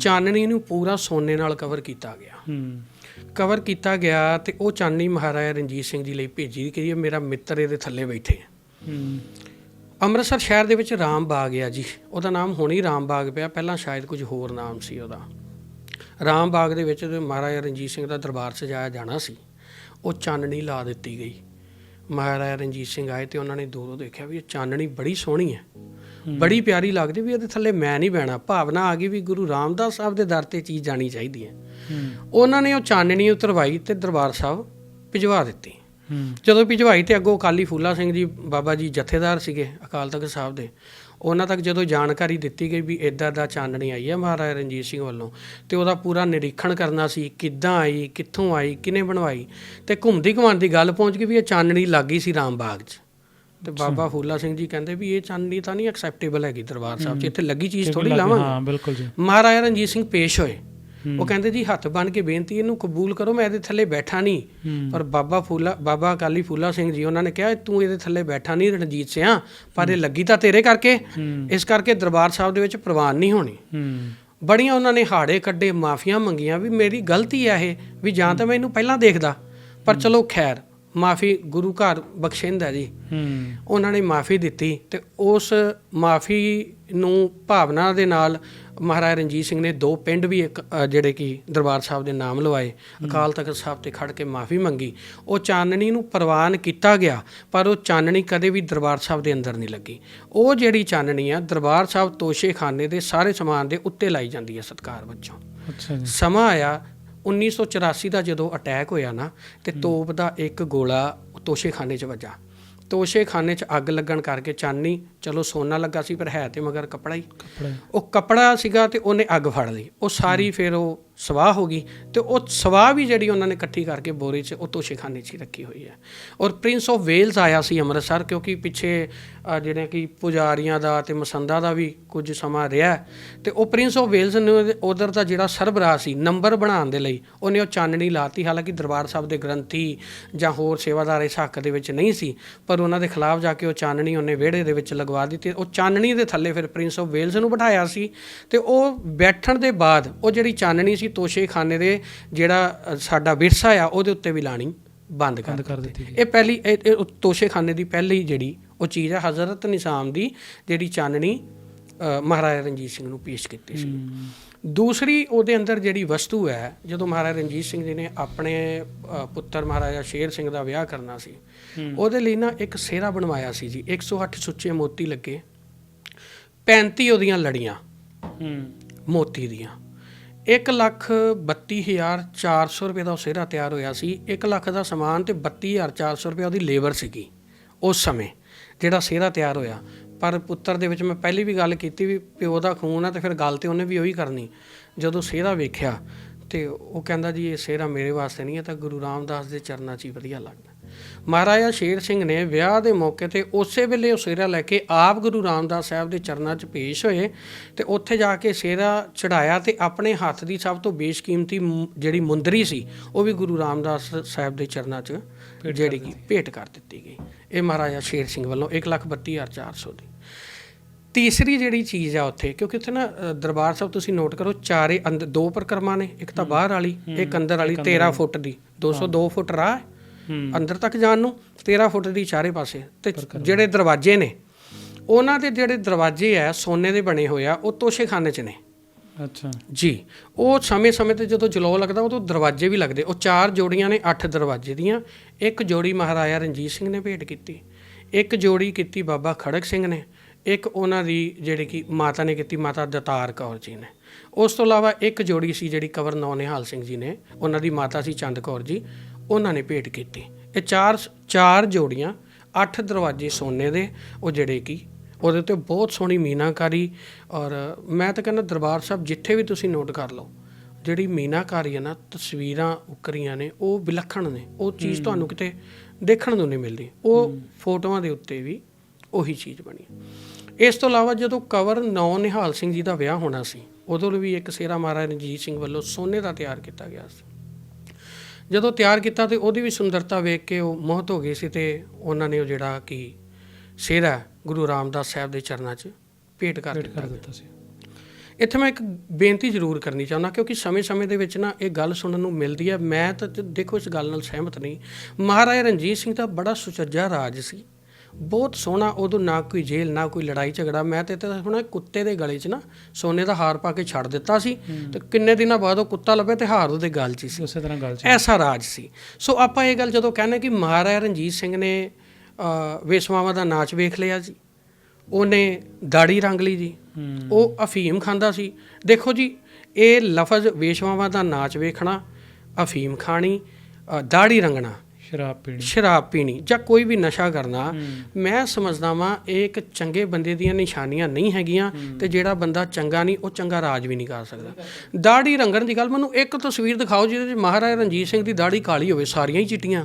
ਚਾਨਣੀ ਨੂੰ ਪੂਰਾ ਸੋਨੇ ਨਾਲ ਕਵਰ ਕੀਤਾ ਗਿਆ। ਕਵਰ ਕੀਤਾ ਗਿਆ ਤੇ ਉਹ ਚਾਨਣੀ ਮਹਾਰਾਜਾ ਰਣਜੀਤ ਸਿੰਘ ਜੀ ਲਈ ਭੇਜੀ ਕਿ ਇਹ ਮੇਰਾ ਮਿੱਤਰ ਇਹਦੇ ਥੱਲੇ ਬੈਠੇ ਆ। ਹੂੰ। ਅੰਮ੍ਰਿਤਸਰ ਸ਼ਹਿਰ ਦੇ ਵਿੱਚ ਰਾਮ ਬਾਗ ਆ ਜੀ। ਉਹਦਾ ਨਾਮ ਹੁਣ ਹੀ ਰਾਮ ਬਾਗ ਪਿਆ ਪਹਿਲਾਂ ਸ਼ਾਇਦ ਕੁਝ ਹੋਰ ਨਾਮ ਸੀ ਉਹਦਾ। ਰਾਮ ਬਾਗ ਦੇ ਵਿੱਚ ਮਹਾਰਾਜਾ ਰਣਜੀਤ ਸਿੰਘ ਦਾ ਦਰਬਾਰ ਸਜਾਇਆ ਜਾਣਾ ਸੀ। ਉਹ ਚਾਨਣੀ ਲਾ ਦਿੱਤੀ ਗਈ। ਮਹਾਰਾਜਾ ਰਣਜੀਤ ਸਿੰਘ ਆਏ ਤੇ ਉਹਨਾਂ ਨੇ ਦੂਰੋਂ ਦੇਖਿਆ ਵੀ ਇਹ ਚਾਨਣੀ ਬੜੀ ਸੋਹਣੀ ਹੈ। ਬੜੀ ਪਿਆਰੀ ਲੱਗਦੀ ਵੀ ਇਹਦੇ ਥੱਲੇ ਮੈਂ ਨਹੀਂ ਬਹਿਣਾ। ਭਾਵਨਾ ਆ ਗਈ ਵੀ ਗੁਰੂ ਰਾਮਦਾਸ ਸਾਹਿਬ ਦੇ ਦਰ ਤੇ ਚੀਜ਼ ਜਾਣੀ ਚਾਹੀਦੀ ਹੂੰ। ਉਹਨਾਂ ਨੇ ਉਹ ਚਾਨਣੀ ਉਤਰਵਾਈ ਤੇ ਦਰਬਾਰ ਸਾਹਿਬ ਭਿਜਵਾ ਦਿੱਤੀ। ਜਦੋਂ ਭਿਜਵਾਈ ਤੇ ਅੱਗੋਂ ਅਕਾਲੀ ਫੂਲਾ ਸਿੰਘ ਜੀ ਬਾਬਾ ਜੀ ਜਥੇਦਾਰ ਸੀਗੇ ਅਕਾਲ ਤਖਤ ਸਾਹਿਬ ਦੇ ਉਹਨਾਂ ਤੱਕ ਜਦੋਂ ਜਾਣਕਾਰੀ ਦਿੱਤੀ ਗਈ ਵੀ ਇਦਾਂ ਦਾ ਚਾਨਣੀ ਆਈ ਹੈ ਮਹਾਰਾਜਾ ਰਣਜੀਤ ਸਿੰਘ ਵੱਲੋਂ ਤੇ ਉਹਦਾ ਪੂਰਾ ਨਿਰੀਖਣ ਕਰਨਾ ਸੀ ਕਿੱਦਾਂ ਆਈ ਕਿੱਥੋਂ ਆਈ ਕਿਨੇ ਬਣਵਾਈ ਤੇ ਘੁੰਮਦੀ ਘੁਮਾਉਂਦੀ ਗੱਲ ਪਹੁੰਚ ਗਈ ਵੀ ਇਹ ਚਾਨਣੀ ਲੱਗੀ ਸੀ ਰਾਮ ਬਾਗ 'ਚ। ਤੇ ਬਾਬਾ ਫੂਲਾ ਸਿੰਘ ਜੀ ਕਹਿੰਦੇ ਵੀ ਇਹ ਚਾਨਣੀ ਤਾਂ ਨਹੀਂ ਐਕਸੈਪਟੇਬਲ ਹੈਗੀ ਦਰਬਾਰ ਸਾਹਿਬ 'ਚ ਇੱਥੇ ਲੱਗੀ ਚੀਜ਼ ਥੋੜੀ ਲਾਵਾਂਗੇ। ਹਾਂ ਬਿਲਕੁਲ ਜੀ। ਮਹਾਰਾਜਾ ਰਣਜੀਤ ਸਿੰਘ ਪੇਸ਼ ਹੋਏ। ਉਹ ਕਹਿੰਦੇ ਜੀ ਹੱਥ ਬਨ ਕੇ ਬੇਨਤੀ ਇਹਨੂੰ ਕਬੂਲ ਕਰੋ ਮੈਂ ਇਹਦੇ ਥੱਲੇ ਬੈਠਾ ਨਹੀਂ। ਪਰ ਬਾਬਾ ਫੂਲਾ ਬਾਬਾ ਅਕਾਲੀ ਫੂਲਾ ਸਿੰਘ ਜੀ ਉਹਨਾਂ ਨੇ ਕਿਹਾ ਤੂੰ ਇਹਦੇ ਥੱਲੇ ਬੈਠਾ ਨਹੀਂ ਰਣਜੀਤ ਸਿਆ ਪਰ ਇਹ ਲੱਗੀ ਤਾਂ ਤੇਰੇ ਕਰਕੇ। ਇਸ ਕਰਕੇ ਦਰਬਾਰ ਸਾਹਿਬ ਦੇ ਵਿੱਚ ਪ੍ਰਵਾਨ ਨਹੀਂ ਹੋਣੀ। ਬੜੀਆਂ ਉਹਨਾਂ ਨੇ ਹਾੜੇ ਕੱਢੇ ਮਾਫੀਆਂ ਮੰਗੀਆਂ ਵੀ ਮੇਰੀ ਗਲਤੀ ਹੈ ਇਹ ਵੀ ਜਾਂ ਤਾਂ ਮੈਂ ਇਹਨੂੰ ਪਹਿਲਾਂ ਦੇਖਦਾ। ਪਰ ਚਲੋ ਖੈਰ ਮਾਫੀ ਗੁਰੂ ਘਰ ਬਖਸ਼ਿੰਦਾ ਜੀ। ਹੂੰ। ਉਹਨਾਂ ਨੇ ਮਾਫੀ ਦਿੱਤੀ ਤੇ ਉਸ ਮਾਫੀ ਨੂੰ ਭਾਵਨਾ ਦੇ ਨਾਲ ਮਹਾਰਾਜਾ ਰਣਜੀਤ ਸਿੰਘ ਨੇ ਦੋ ਪਿੰਡ ਵੀ ਇੱਕ ਜਿਹੜੇ ਕਿ ਦਰਬਾਰ ਸਾਹਿਬ ਦੇ ਨਾਮ ਲਵਾਏ। ਅਕਾਲ ਤਖਤ ਸਾਹਿਬ ਤੇ ਖੜ ਕੇ ਮਾਫੀ ਮੰਗੀ। ਉਹ ਚਾਨਣੀ ਨੂੰ ਪ੍ਰਵਾਨ ਕੀਤਾ ਗਿਆ ਪਰ ਉਹ ਚਾਨਣੀ ਕਦੇ ਵੀ ਦਰਬਾਰ ਸਾਹਿਬ ਦੇ ਅੰਦਰ ਨਹੀਂ ਲੱਗੀ। ਉਹ ਜਿਹੜੀ ਚਾਨਣੀ ਆ ਦਰਬਾਰ ਸਾਹਿਬ ਤੋਸ਼ੇਖਾਨੇ ਦੇ ਸਾਰੇ ਸਮਾਨ ਦੇ ਉੱਤੇ ਲਾਈ ਜਾਂਦੀ ਹੈ ਸਤਕਾਰ ਵਜੋਂ। ਅੱਛਾ ਜੀ। ਸਮਾਂ ਆਇਆ 1984 ਦਾ ਜਦੋਂ ਅਟੈਕ ਹੋਇਆ ਨਾ ਤੇ ਤੋਪ ਦਾ ਇੱਕ ਗੋਲਾ ਤੋਸ਼ੇਖਾਨੇ 'ਚ ਵੱਜਾ। ਤੋਸ਼ੇਖਾਨੇ 'ਚ ਅੱਗ ਲੱਗਣ ਕਰਕੇ ਚਾਨਣੀ ਚਲੋ ਸੋਨਾ ਲੱਗਾ ਸੀ ਪਰ ਹੈ ਤੇ ਮਗਰ ਕੱਪੜਾ ਹੀ। ਉਹ ਕੱਪੜਾ ਸੀਗਾ ਤੇ ਉਹਨੇ ਅੱਗ ਫੜ ਲਈ। ਉਹ ਸਾਰੀ ਫਿਰ ਉਹ ਸਵਾਹ ਹੋ ਗਈ ਤੇ ਉਹ ਸਵਾਹ ਵੀ ਜਿਹੜੀ ਉਹਨਾਂ ਨੇ ਇਕੱਠੀ ਕਰਕੇ ਬੋਰੇ 'ਚ ਉਹ ਤੋਸ਼ੇਖਾਨੇ 'ਚ ਹੀ ਰੱਖੀ ਹੋਈ ਹੈ ਔਰ ਪ੍ਰਿੰਸ ਆਫ ਵੇਲਸ ਆਇਆ ਸੀ ਅੰਮ੍ਰਿਤਸਰ ਕਿਉਂਕਿ ਪਿੱਛੇ ਜਿਹੜੇ ਕਿ ਪੁਜਾਰੀਆਂ ਦਾ ਤੇ ਮਸੰਦਾ ਦਾ ਵੀ ਕੁਝ ਸਮਾਂ ਰਿਹਾ ਹੈ। ਤੇ ਉਹ ਪ੍ਰਿੰਸ ਆਫ ਵੇਲਸ ਨੇ ਉਧਰ ਦਾ ਜਿਹੜਾ ਸਰਬਰਾਹ ਸੀ, ਨੰਬਰ ਬਣਾਉਣ ਦੇ ਲਈ ਉਹਨੇ ਉਹ ਚਾਨਣੀ ਲਾਤੀ ਹਾਲਾਂਕਿ ਦਰਬਾਰ ਸਾਹਿਬ ਦੇ ਗ੍ਰੰਥੀ ਜਾਂ ਹੋਰ ਸੇਵਾਦਾਰ ਇਸ ਹੱਕ ਦੇ ਵਿੱਚ ਨਹੀਂ ਸੀ, ਪਰ ਉਹਨਾਂ ਦੇ ਖਿਲਾਫ ਜਾ ਕੇ ਉਹ ਚਾਨਣੀ ਉਹਨੇ ਵਿਹੜੇ ਦੇ ਵਿੱਚ ਲਗਵਾ ਦਿੱਤੀ ਉਹ ਚਾਨਣੀ ਦੇ ਥੱਲੇ ਫਿਰ ਪ੍ਰਿੰਸ ਆਫ ਵੇਲਸ ਨੂੰ ਬਿਠਾਇਆ ਸੀ ਤੇ ਉਹ ਬੈਠਣ ਦੇ ਬਾਅਦ ਉਹ ਜਿਹੜੀ ਚਾਨਣੀ ਸੀ ਤੋਸ਼ੇਖਾਨੇ ਦੇ ਜਿਹੜਾ ਸਾਡਾ ਵਿਰਸਾ ਆ ਉਹਦੇ ਉੱਤੇ ਵੀ ਲਾਣੀ ਬੰਦ ਕਰ ਦਿੱਤੀ। ਇਹ ਪਹਿਲੀ ਤੋਸ਼ੇਖਾਨੇ ਦੀ ਪਹਿਲੀ ਜਿਹੜੀ ਉਹ ਚੀਜ਼ ਹੈ ਹਜ਼ਰਤ ਨਿਜ਼ਾਮ ਦੀ ਜਿਹੜੀ ਚਾਨਣੀ ਮਹਾਰਾਜਾ ਰਣਜੀਤ ਸਿੰਘ ਨੂੰ ਪੇਸ਼ ਕੀਤੀ ਸੀ। ਦੂਸਰੀ ਉਹਦੇ ਅੰਦਰ ਜਿਹੜੀ ਵਸਤੂ ਹੈ ਜਦੋਂ ਮਹਾਰਾਜਾ ਰਣਜੀਤ ਸਿੰਘ ਜੀ ਨੇ ਆਪਣੇ ਪੁੱਤਰ ਮਹਾਰਾਜਾ ਸ਼ੇਰ ਸਿੰਘ ਦਾ ਵਿਆਹ ਕਰਨਾ ਸੀ। ਉਹਦੇ ਲਈ ਨਾ ਇੱਕ ਸਿਹਰਾ ਬਣਵਾਇਆ ਸੀ ਜੀ 108 ਸੁੱਚੇ ਮੋਤੀ ਲੱਗੇ। 35 ਉਹਦੀਆਂ ਲੜੀਆਂ। ਹੂੰ। ਮੋਤੀ ਦੀਆਂ। 1 ਲੱਖ 32400 ਰੁਪਏ ਦਾ ਉਹ ਸਿਹਰਾ ਤਿਆਰ ਹੋਇਆ ਸੀ। 1 ਲੱਖ ਦਾ ਸਮਾਨ ਤੇ 32400 ਰੁਪਏ ਉਹਦੀ ਲੇਬਰ ਸੀਗੀ ਉਸ ਸਮੇਂ, ਜਿਹੜਾ ਸਿਹਰਾ ਤਿਆਰ ਹੋਇਆ। ਪਰ ਪੁੱਤਰ ਦੇ ਵਿੱਚ ਮੈਂ ਪਹਿਲੀ ਵੀ ਗੱਲ ਕੀਤੀ ਵੀ ਪਿਓ ਦਾ ਖੂਨ ਆ ਤੇ ਫਿਰ ਗੱਲ ਤੇ ਉਹਨੇ ਵੀ ਉਹੀ ਕਰਨੀ। ਜਦੋਂ ਸਿਹਰਾ ਵੇਖਿਆ ਤੇ ਉਹ ਕਹਿੰਦਾ ਜੀ, ਇਹ ਸਿਹਰਾ ਮੇਰੇ ਵਾਸਤੇ ਨਹੀਂ ਹੈ ਤਾਂ ਗੁਰੂ ਰਾਮਦਾਸ ਦੇ ਚਰਨਾਂ 'ਚ ਹੀ ਵਧੀਆ ਲੱਗਦਾ। ਮਹਾਰਾਜਾ ਸ਼ੇਰ ਸਿੰਘ ਨੇ ਵਿਆਹ ਦੇ ਮੌਕੇ ਤੇ ਉਸੇ ਵੇਲੇ ਉਹ ਸਿਹਰਾ ਲੈ ਕੇ ਆਪ ਗੁਰੂ ਰਾਮਦਾਸ ਸਾਹਿਬ ਦੇ ਚਰਨਾਂ 'ਚ ਪੇਸ਼ ਹੋਏ ਤੇ ਉੱਥੇ ਜਾ ਕੇ ਸਿਹਰਾ ਚੜਾਇਆ ਤੇ ਆਪਣੇ ਹੱਥ ਦੀ ਸਭ ਤੋਂ ਬੇਸ਼ਕੀਮਤੀ ਜਿਹੜੀ ਮੁੰਦਰੀ ਸੀ ਉਹ ਵੀ ਗੁਰੂ ਰਾਮਦਾਸ ਸਾਹਿਬ ਦੇ ਚਰਨਾਂ 'ਚ ਜਿਹੜੀ ਕਿ ਭੇਟ ਕਰ ਦਿੱਤੀ ਗਈ। ਇਹ ਮਹਾਰਾਜਾ ਸ਼ੇਰ ਸਿੰਘ ਵੱਲੋਂ 132400 ਦੀ। ਤੀਸਰੀ ਜਿਹੜੀ ਚੀਜ਼ ਆ ਉੱਥੇ ਕਿਉਂਕਿ ਉੱਥੇ ਨਾ ਦਰਬਾਰ ਸਾਹਿਬ ਤੁਸੀਂ ਨੋਟ ਕਰੋ ਚਾਰੇ ਅੰਦਰ ਦੋ ਪ੍ਰਕਰਮਾ ਨੇ ਇੱਕ ਤਾਂ ਬਾਹਰ ਵਾਲੀ ਇੱਕ ਅੰਦਰ ਵਾਲੀ 13 ਫੁੱਟ ਦੀ। 202 ਫੁੱਟ ਰਾਹ ਅੰਦਰ ਤੱਕ ਜਾਣ ਨੂੰ 13 ਫੁੱਟ ਦੀ ਚਾਰੇ ਪਾਸੇ। ਤੇ ਜਿਹੜੇ ਦਰਵਾਜ਼ੇ ਨੇ ਉਹਨਾਂ ਦੇ ਜਿਹੜੇ ਦਰਵਾਜ਼ੇ ਆ ਸੋਨੇ ਦੇ ਬਣੇ ਹੋਏ ਆ ਉਹ ਤੋਸ਼ੇਖਾਨੇ 'ਚ ਨੇ। ਅੱਛਾ। ਜੀ ਉਹ ਸਮੇਂ-ਸਮੇਂ ਤੇ ਜਦੋਂ ਜਲੋ ਲੱਗਦਾ ਉਦੋਂ ਦਰਵਾਜ਼ੇ ਵੀ ਲੱਗਦੇ। ਉਹ ਚਾਰ ਜੋੜੀਆਂ ਨੇ ਅੱਠ ਦਰਵਾਜ਼ੇ ਦੀਆਂ। ਇੱਕ ਜੋੜੀ ਮਹਾਰਾਜਾ ਰਣਜੀਤ ਸਿੰਘ ਨੇ ਭੇਟ ਕੀਤੀ। ਇੱਕ ਜੋੜੀ ਕੀਤੀ ਬਾਬਾ ਖੜਕ ਸਿੰਘ ਨੇ। ਇੱਕ ਉਹਨਾਂ ਦੀ ਜਿਹੜੀ ਕਿ ਮਾਤਾ ਨੇ ਕੀਤੀ ਮਾਤਾ ਦਤਾਰ ਕੌਰ ਜੀ ਨੇ। ਉਸ ਤੋਂ ਇਲਾਵਾ ਇੱਕ ਜੋੜੀ ਸੀ ਜਿਹੜੀ ਕਵਰ ਨੌ ਨਿਹਾਲ ਸਿੰਘ ਜੀ ਨੇ। ਉਹਨਾਂ ਦੀ ਮਾਤਾ ਸੀ ਚੰਦ ਕੌਰ ਜੀ। ਉਹਨਾਂ ਨੇ ਭੇਟ ਕੀਤੀ। ਇਹ ਚਾਰ ਚਾਰ ਜੋੜੀਆਂ ਅੱਠ ਦਰਵਾਜ਼ੇ ਸੋਨੇ ਦੇ ਉਹ ਜਿਹੜੇ ਕਿ ਉਹਦੇ ਉੱਤੇ ਬਹੁਤ ਸੋਹਣੀ ਮੀਨਾਕਾਰੀ ਔਰ ਮੈਂ ਤਾਂ ਕਹਿੰਦਾ ਦਰਬਾਰ ਸਾਹਿਬ ਜਿੱਥੇ ਵੀ ਤੁਸੀਂ ਨੋਟ ਕਰ ਲਓ ਜਿਹੜੀ ਮੀਨਾਕਾਰੀ ਹੈ ਨਾ ਤਸਵੀਰਾਂ ਉਕਰੀਆਂ ਨੇ ਉਹ ਵਿਲੱਖਣ ਨੇ ਉਹ ਚੀਜ਼ ਤੁਹਾਨੂੰ ਕਿਤੇ ਦੇਖਣ ਨੂੰ ਨਹੀਂ ਮਿਲਦੀ। ਉਹ ਫੋਟੋਆਂ ਦੇ ਉੱਤੇ ਵੀ ਉਹੀ ਚੀਜ਼ ਬਣੀ। ਇਸ ਤੋਂ ਇਲਾਵਾ ਜਦੋਂ ਕਵਰ ਨੌ ਨਿਹਾਲ ਸਿੰਘ ਜੀ ਦਾ ਵਿਆਹ ਹੋਣਾ ਸੀ ਉਦੋਂ ਵੀ ਇੱਕ ਸੇਰਾ ਮਹਾਰਾਜਾ ਰਣਜੀਤ ਸਿੰਘ ਵੱਲੋਂ ਸੋਨੇ ਦਾ ਤਿਆਰ ਕੀਤਾ ਗਿਆ ਸੀ। ਜਦੋਂ ਤਿਆਰ ਕੀਤਾ ਤੇ ਉਹਦੀ ਵੀ ਸੁੰਦਰਤਾ ਵੇਖ ਕੇ ਉਹ ਮੋਹਿਤ ਹੋ ਗਏ ਸੀ ਤੇ ਉਹਨਾਂ ਨੇ ਉਹ ਜਿਹੜਾ ਕਿ ਸਿਹਰਾ ਗੁਰੂ ਰਾਮਦਾਸ ਸਾਹਿਬ ਦੇ ਚਰਨਾਂ 'ਚ ਭੇਟ ਕਰ ਦਿੱਤਾ ਸੀ। ਇੱਥੇ ਮੈਂ ਇੱਕ ਬੇਨਤੀ ਜ਼ਰੂਰ ਕਰਨੀ ਚਾਹੁੰਦਾ ਕਿਉਂਕਿ ਸਮੇਂ-ਸਮੇਂ ਦੇ ਵਿੱਚ ਨਾ ਇਹ ਗੱਲ ਸੁਣਨ ਨੂੰ ਮਿਲਦੀ ਹੈ। ਮੈਂ ਤੇ ਦੇਖੋ ਇਸ ਗੱਲ ਨਾਲ ਸਹਿਮਤ ਨਹੀਂ। ਮਹਾਰਾਜਾ ਰਣਜੀਤ ਸਿੰਘ ਦਾ ਬੜਾ ਸੁਚੱਜਾ ਰਾਜ ਸੀ। ਬਹੁਤ ਸੋਹਣਾ ਉਦੋਂ ਨਾ ਕੋਈ ਜੇਲ੍ਹ ਨਾ ਕੋਈ ਲੜਾਈ ਝਗੜਾ। ਮੈਂ ਤੇ ਤੇ ਸੁਣਾ ਕੁੱਤੇ ਦੇ ਗਲੇ 'ਚ ਨਾ ਸੋਨੇ ਦਾ ਹਾਰ ਪਾ ਕੇ ਛੱਡ ਦਿੱਤਾ ਸੀ ਤੇ ਕਿੰਨੇ ਦਿਨਾਂ ਬਾਅਦ ਉਹ ਕੁੱਤਾ ਲੱਭੇ ਤੇ ਹਾਰ ਉਹਦੇ ਗਲ 'ਚ ਸੀ। ਉਸੇ ਤਰ੍ਹਾਂ ਗੱਲ ਸੀ ਐਸਾ ਰਾਜ ਸੀ। ਸੋ ਆਪਾਂ ਇਹ ਗੱਲ ਜਦੋਂ ਕਹਿੰਦੇ ਕਿ ਮਹਾਰਾਜਾ ਰਣਜੀਤ ਸਿੰਘ ਨੇ ਵੇਸਵਾਵਾਂ ਦਾ ਨਾਚ ਵੇਖ ਲਿਆ ਜੀ। ਉਹਨੇ ਦਾੜੀ ਰੰਗ ਲਈ ਜੀ। ਉਹ ਅਫੀਮ ਖਾਂਦਾ ਸੀ। ਦੇਖੋ ਜੀ ਇਹ ਲਫ਼ਜ਼ ਵੇਸ਼ਵਾਵਾਂ ਦਾ ਨਾਚ ਵੇਖਣਾ ਅਫੀਮ ਖਾਣੀ ਦਾੜੀ ਰੰਗਣਾ। ਸ਼ਰਾਬ ਪੀਣੀ। ਸ਼ਰਾਬ ਪੀਣੀ ਜਾਂ ਕੋਈ ਵੀ ਨਸ਼ਾ ਕਰਨਾ। ਮੈਂ ਸਮਝਦਾ ਵਾਂ ਇਹ ਇੱਕ ਚੰਗੇ ਬੰਦੇ ਦੀਆਂ ਨਿਸ਼ਾਨੀਆਂ ਨਹੀਂ ਹੈਗੀਆਂ ਤੇ ਜਿਹੜਾ ਬੰਦਾ ਚੰਗਾ ਨਹੀਂ ਉਹ ਚੰਗਾ ਰਾਜ ਵੀ ਨਹੀਂ ਕਰ ਸਕਦਾ। ਦਾੜੀ ਰੰਗਣ ਦੀ ਗੱਲ ਮੈਨੂੰ ਇੱਕ ਤਸਵੀਰ ਦਿਖਾਓ ਜਿਹਦੇ ਵਿੱਚ ਮਹਾਰਾਜਾ ਰਣਜੀਤ ਸਿੰਘ ਦੀ ਦਾੜੀ ਕਾਲੀ ਹੋਵੇ ਸਾਰੀਆਂ ਹੀ ਚਿੱਟੀਆਂ।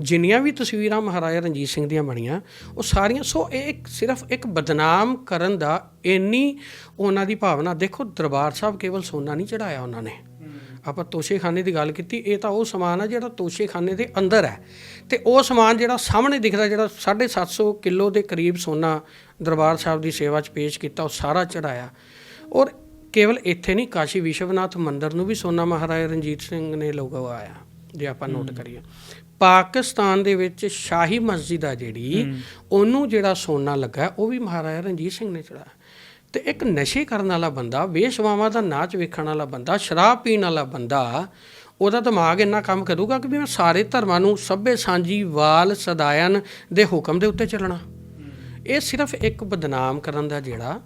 ਜਿੰਨੀਆਂ ਵੀ ਤਸਵੀਰਾਂ ਮਹਾਰਾਜਾ ਰਣਜੀਤ ਸਿੰਘ ਦੀਆਂ ਬਣੀਆਂ ਉਹ ਸਾਰੀਆਂ ਸੋ ਇਹ ਇੱਕ ਸਿਰਫ ਇੱਕ ਬਦਨਾਮ ਕਰਨ ਦਾ ਇੰਨੀ ਉਹਨਾਂ ਦੀ ਭਾਵਨਾ। ਦੇਖੋ ਦਰਬਾਰ ਸਾਹਿਬ ਕੇਵਲ ਸੋਨਾ ਨਹੀਂ ਚੜਾਇਆ ਉਹਨਾਂ ਨੇ। ਆਪਾਂ ਤੋਸ਼ੇਖਾਨੇ ਦੀ ਗੱਲ ਕੀਤੀ ਇਹ ਤਾਂ ਉਹ ਸਮਾਨ ਆ ਜਿਹੜਾ ਤੋਸ਼ੇਖਾਨੇ ਦੇ ਅੰਦਰ ਹੈ। ਤੇ ਉਹ ਸਮਾਨ ਜਿਹੜਾ ਸਾਹਮਣੇ ਦਿਖਦਾ ਜਿਹੜਾ 750 ਕਿਲੋ ਦੇ ਕਰੀਬ ਸੋਨਾ ਦਰਬਾਰ ਸਾਹਿਬ ਦੀ ਸੇਵਾ 'ਚ ਪੇਸ਼ ਕੀਤਾ ਉਹ ਸਾਰਾ ਚੜਾਇਆ ਔਰ ਕੇਵਲ ਇੱਥੇ ਨਹੀਂ ਕਾਸ਼ੀ ਵਿਸ਼ਵਨਾਥ ਮੰਦਿਰ ਨੂੰ ਵੀ ਸੋਨਾ ਮਹਾਰਾਜਾ ਰਣਜੀਤ ਸਿੰਘ ਨੇ ਲਗਵਾਇਆ ਜੇ ਆਪਾਂ ਨੋਟ ਕਰੀਏ। ਪਾਕਿਸਤਾਨ ਦੇ ਵਿੱਚ ਸ਼ਾਹੀ ਮਸਜਿਦ ਆ ਜਿਹੜੀ ਉਹਨੂੰ ਜਿਹੜਾ ਸੋਨਾ ਲੱਗਾ ਉਹ ਵੀ ਮਹਾਰਾਜਾ ਰਣਜੀਤ ਸਿੰਘ ਨੇ ਚੜਾਇਆ ਤੇ ਇੱਕ ਨਸ਼ੇ ਕਰਨ ਵਾਲਾ ਬੰਦਾ ਵੇਸ਼ਵਾਵਾਂ ਦਾ ਨਾਚ ਵੇਖਣ ਵਾਲਾ ਬੰਦਾ ਸ਼ਰਾਬ ਪੀਣ ਵਾਲਾ ਬੰਦਾ ਉਹਦਾ ਦਿਮਾਗ ਇੰਨਾ ਕੰਮ ਕਰੂਗਾ ਕਿ ਵੀ ਮੈਂ ਸਾਰੇ ਧਰਮਾਂ ਨੂੰ ਸਭੇ ਸਾਂਝੀ ਵਾਲ ਸਦਾਇਨ ਦੇ ਹੁਕਮ ਦੇ ਉੱਤੇ ਚੱਲਣਾ। ਇਹ ਸਿਰਫ ਇੱਕ ਬਦਨਾਮ ਕਰਨ ਦਾ ਜਿਹੜਾ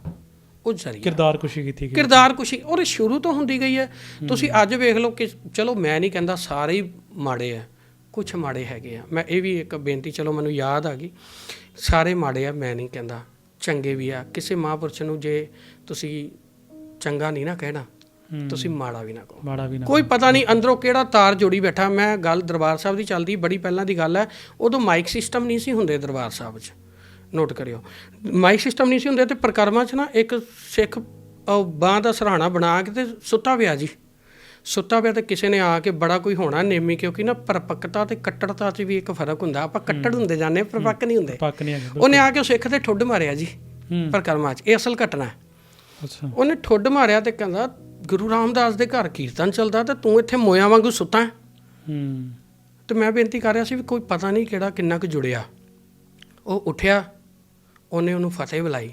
ਉਹ ਜ਼ਰੀਆ। ਕਿਰਦਾਰ ਕੁਸ਼ੀ ਕੀਤੀ ਗਈ। ਕਿਰਦਾਰ ਕੁਸ਼ੀ ਔਰ ਇਹ ਸ਼ੁਰੂ ਤੋਂ ਹੁੰਦੀ ਗਈ ਹੈ। ਤੁਸੀਂ ਅੱਜ ਵੇਖ ਲਓ ਕਿ ਚਲੋ ਮੈਂ ਨਹੀਂ ਕਹਿੰਦਾ ਸਾਰੇ ਹੀ ਮਾੜੇ ਆ ਕੁਝ ਮਾੜੇ ਹੈਗੇ ਆ। ਮੈਂ ਇਹ ਵੀ ਇੱਕ ਬੇਨਤੀ ਚਲੋ ਮੈਨੂੰ ਯਾਦ ਆ ਗਈ। ਸਾਰੇ ਮਾੜੇ ਆ ਮੈਂ ਨਹੀਂ ਕਹਿੰਦਾ। ਚੰਗੇ ਵੀ ਆ। ਕਿਸੇ ਮਹਾਂਪੁਰਸ਼ ਨੂੰ ਜੇ ਤੁਸੀਂ ਚੰਗਾ ਨਹੀਂ ਨਾ ਕਹਿਣਾ। ਤੁਸੀਂ ਮਾੜਾ ਵੀ ਨਾ ਕਹੋ। ਮਾੜਾ ਵੀ ਨਾ ਕੋਈ ਪਤਾ ਨਹੀਂ ਅੰਦਰੋਂ ਕਿਹੜਾ ਤਾਰ ਜੋੜੀ ਬੈਠਾ। ਮੈਂ ਗੱਲ ਦਰਬਾਰ ਸਾਹਿਬ ਦੀ ਚੱਲਦੀ ਬੜੀ ਪਹਿਲਾਂ ਦੀ ਗੱਲ ਹੈ। ਉਦੋਂ ਮਾਈਕ ਸਿਸਟਮ ਨਹੀਂ ਸੀ ਹੁੰਦੇ ਦਰਬਾਰ ਸਾਹਿਬ 'ਚ। ਨੋਟ ਕਰਿਓ। ਮਾਈਕ ਸਿਸਟਮ ਨਹੀਂ ਸੀ ਹੁੰਦੇ ਤੇ ਪ੍ਰਕਰਮਾਂ 'ਚ ਨਾ ਇੱਕ ਸਿੱਖ ਬਾਹ ਦਾ ਸਰਾਣਾ ਬਣਾ ਕੇ ਤੇ ਸੁੱਤਾ ਪਿਆ ਜੀ। ਸੁੱਤਾ ਪਿਆ ਤੇ ਕਿਸੇ ਨੇ ਆ ਕੇ ਬੜਾ ਕੋਈ ਹੋਣਾ ਨੇਮੀ ਕਿਉਂਕਿ ਨਾ ਪਰਪੱਕਤਾ ਤੇ ਕੱਟੜਤਾ 'ਚ ਵੀ ਇੱਕ ਫ਼ਰਕ ਹੁੰਦਾ। ਆਪਾਂ ਕੱਟੜ ਹੁੰਦੇ ਜਾਂਦੇ ਪਰਪੱਕ ਨਹੀਂ ਹੁੰਦੇ। ਪੱਕ ਨਹੀਂ ਹੈਗਾ ਉਹਨੇ ਆ ਕੇ ਸਿੱਖ ਤੇ ਠੁੱਡ ਮਾਰਿਆ ਜੀ ਪ੍ਰਕਰਮਾਂ 'ਚ। ਇਹ ਅਸਲ ਘਟਨਾ ਹੈ। ਅੱਛਾ। ਉਹਨੇ ਠੁੱਡ ਮਾਰਿਆ ਤੇ ਕਹਿੰਦਾ ਗੁਰੂ ਰਾਮਦਾਸ ਦੇ ਘਰ ਕੀਰਤਨ ਚੱਲਦਾ ਤੇ ਤੂੰ ਇੱਥੇ ਮੋਇਆ ਵਾਂਗੂ ਸੁੱਤਾ ਹੈ। ਤੇ ਮੈਂ ਬੇਨਤੀ ਕਰ ਰਿਹਾ ਸੀ ਵੀ ਕੋਈ ਪਤਾ ਨਹੀਂ ਕਿਹੜਾ ਕਿੰਨਾ ਕੁ ਜੁੜਿਆ। ਉਹ ਉੱਠਿਆ ਉਹਨੇ ਉਹਨੂੰ ਫਤਿਹ ਬੁਲਾਈ।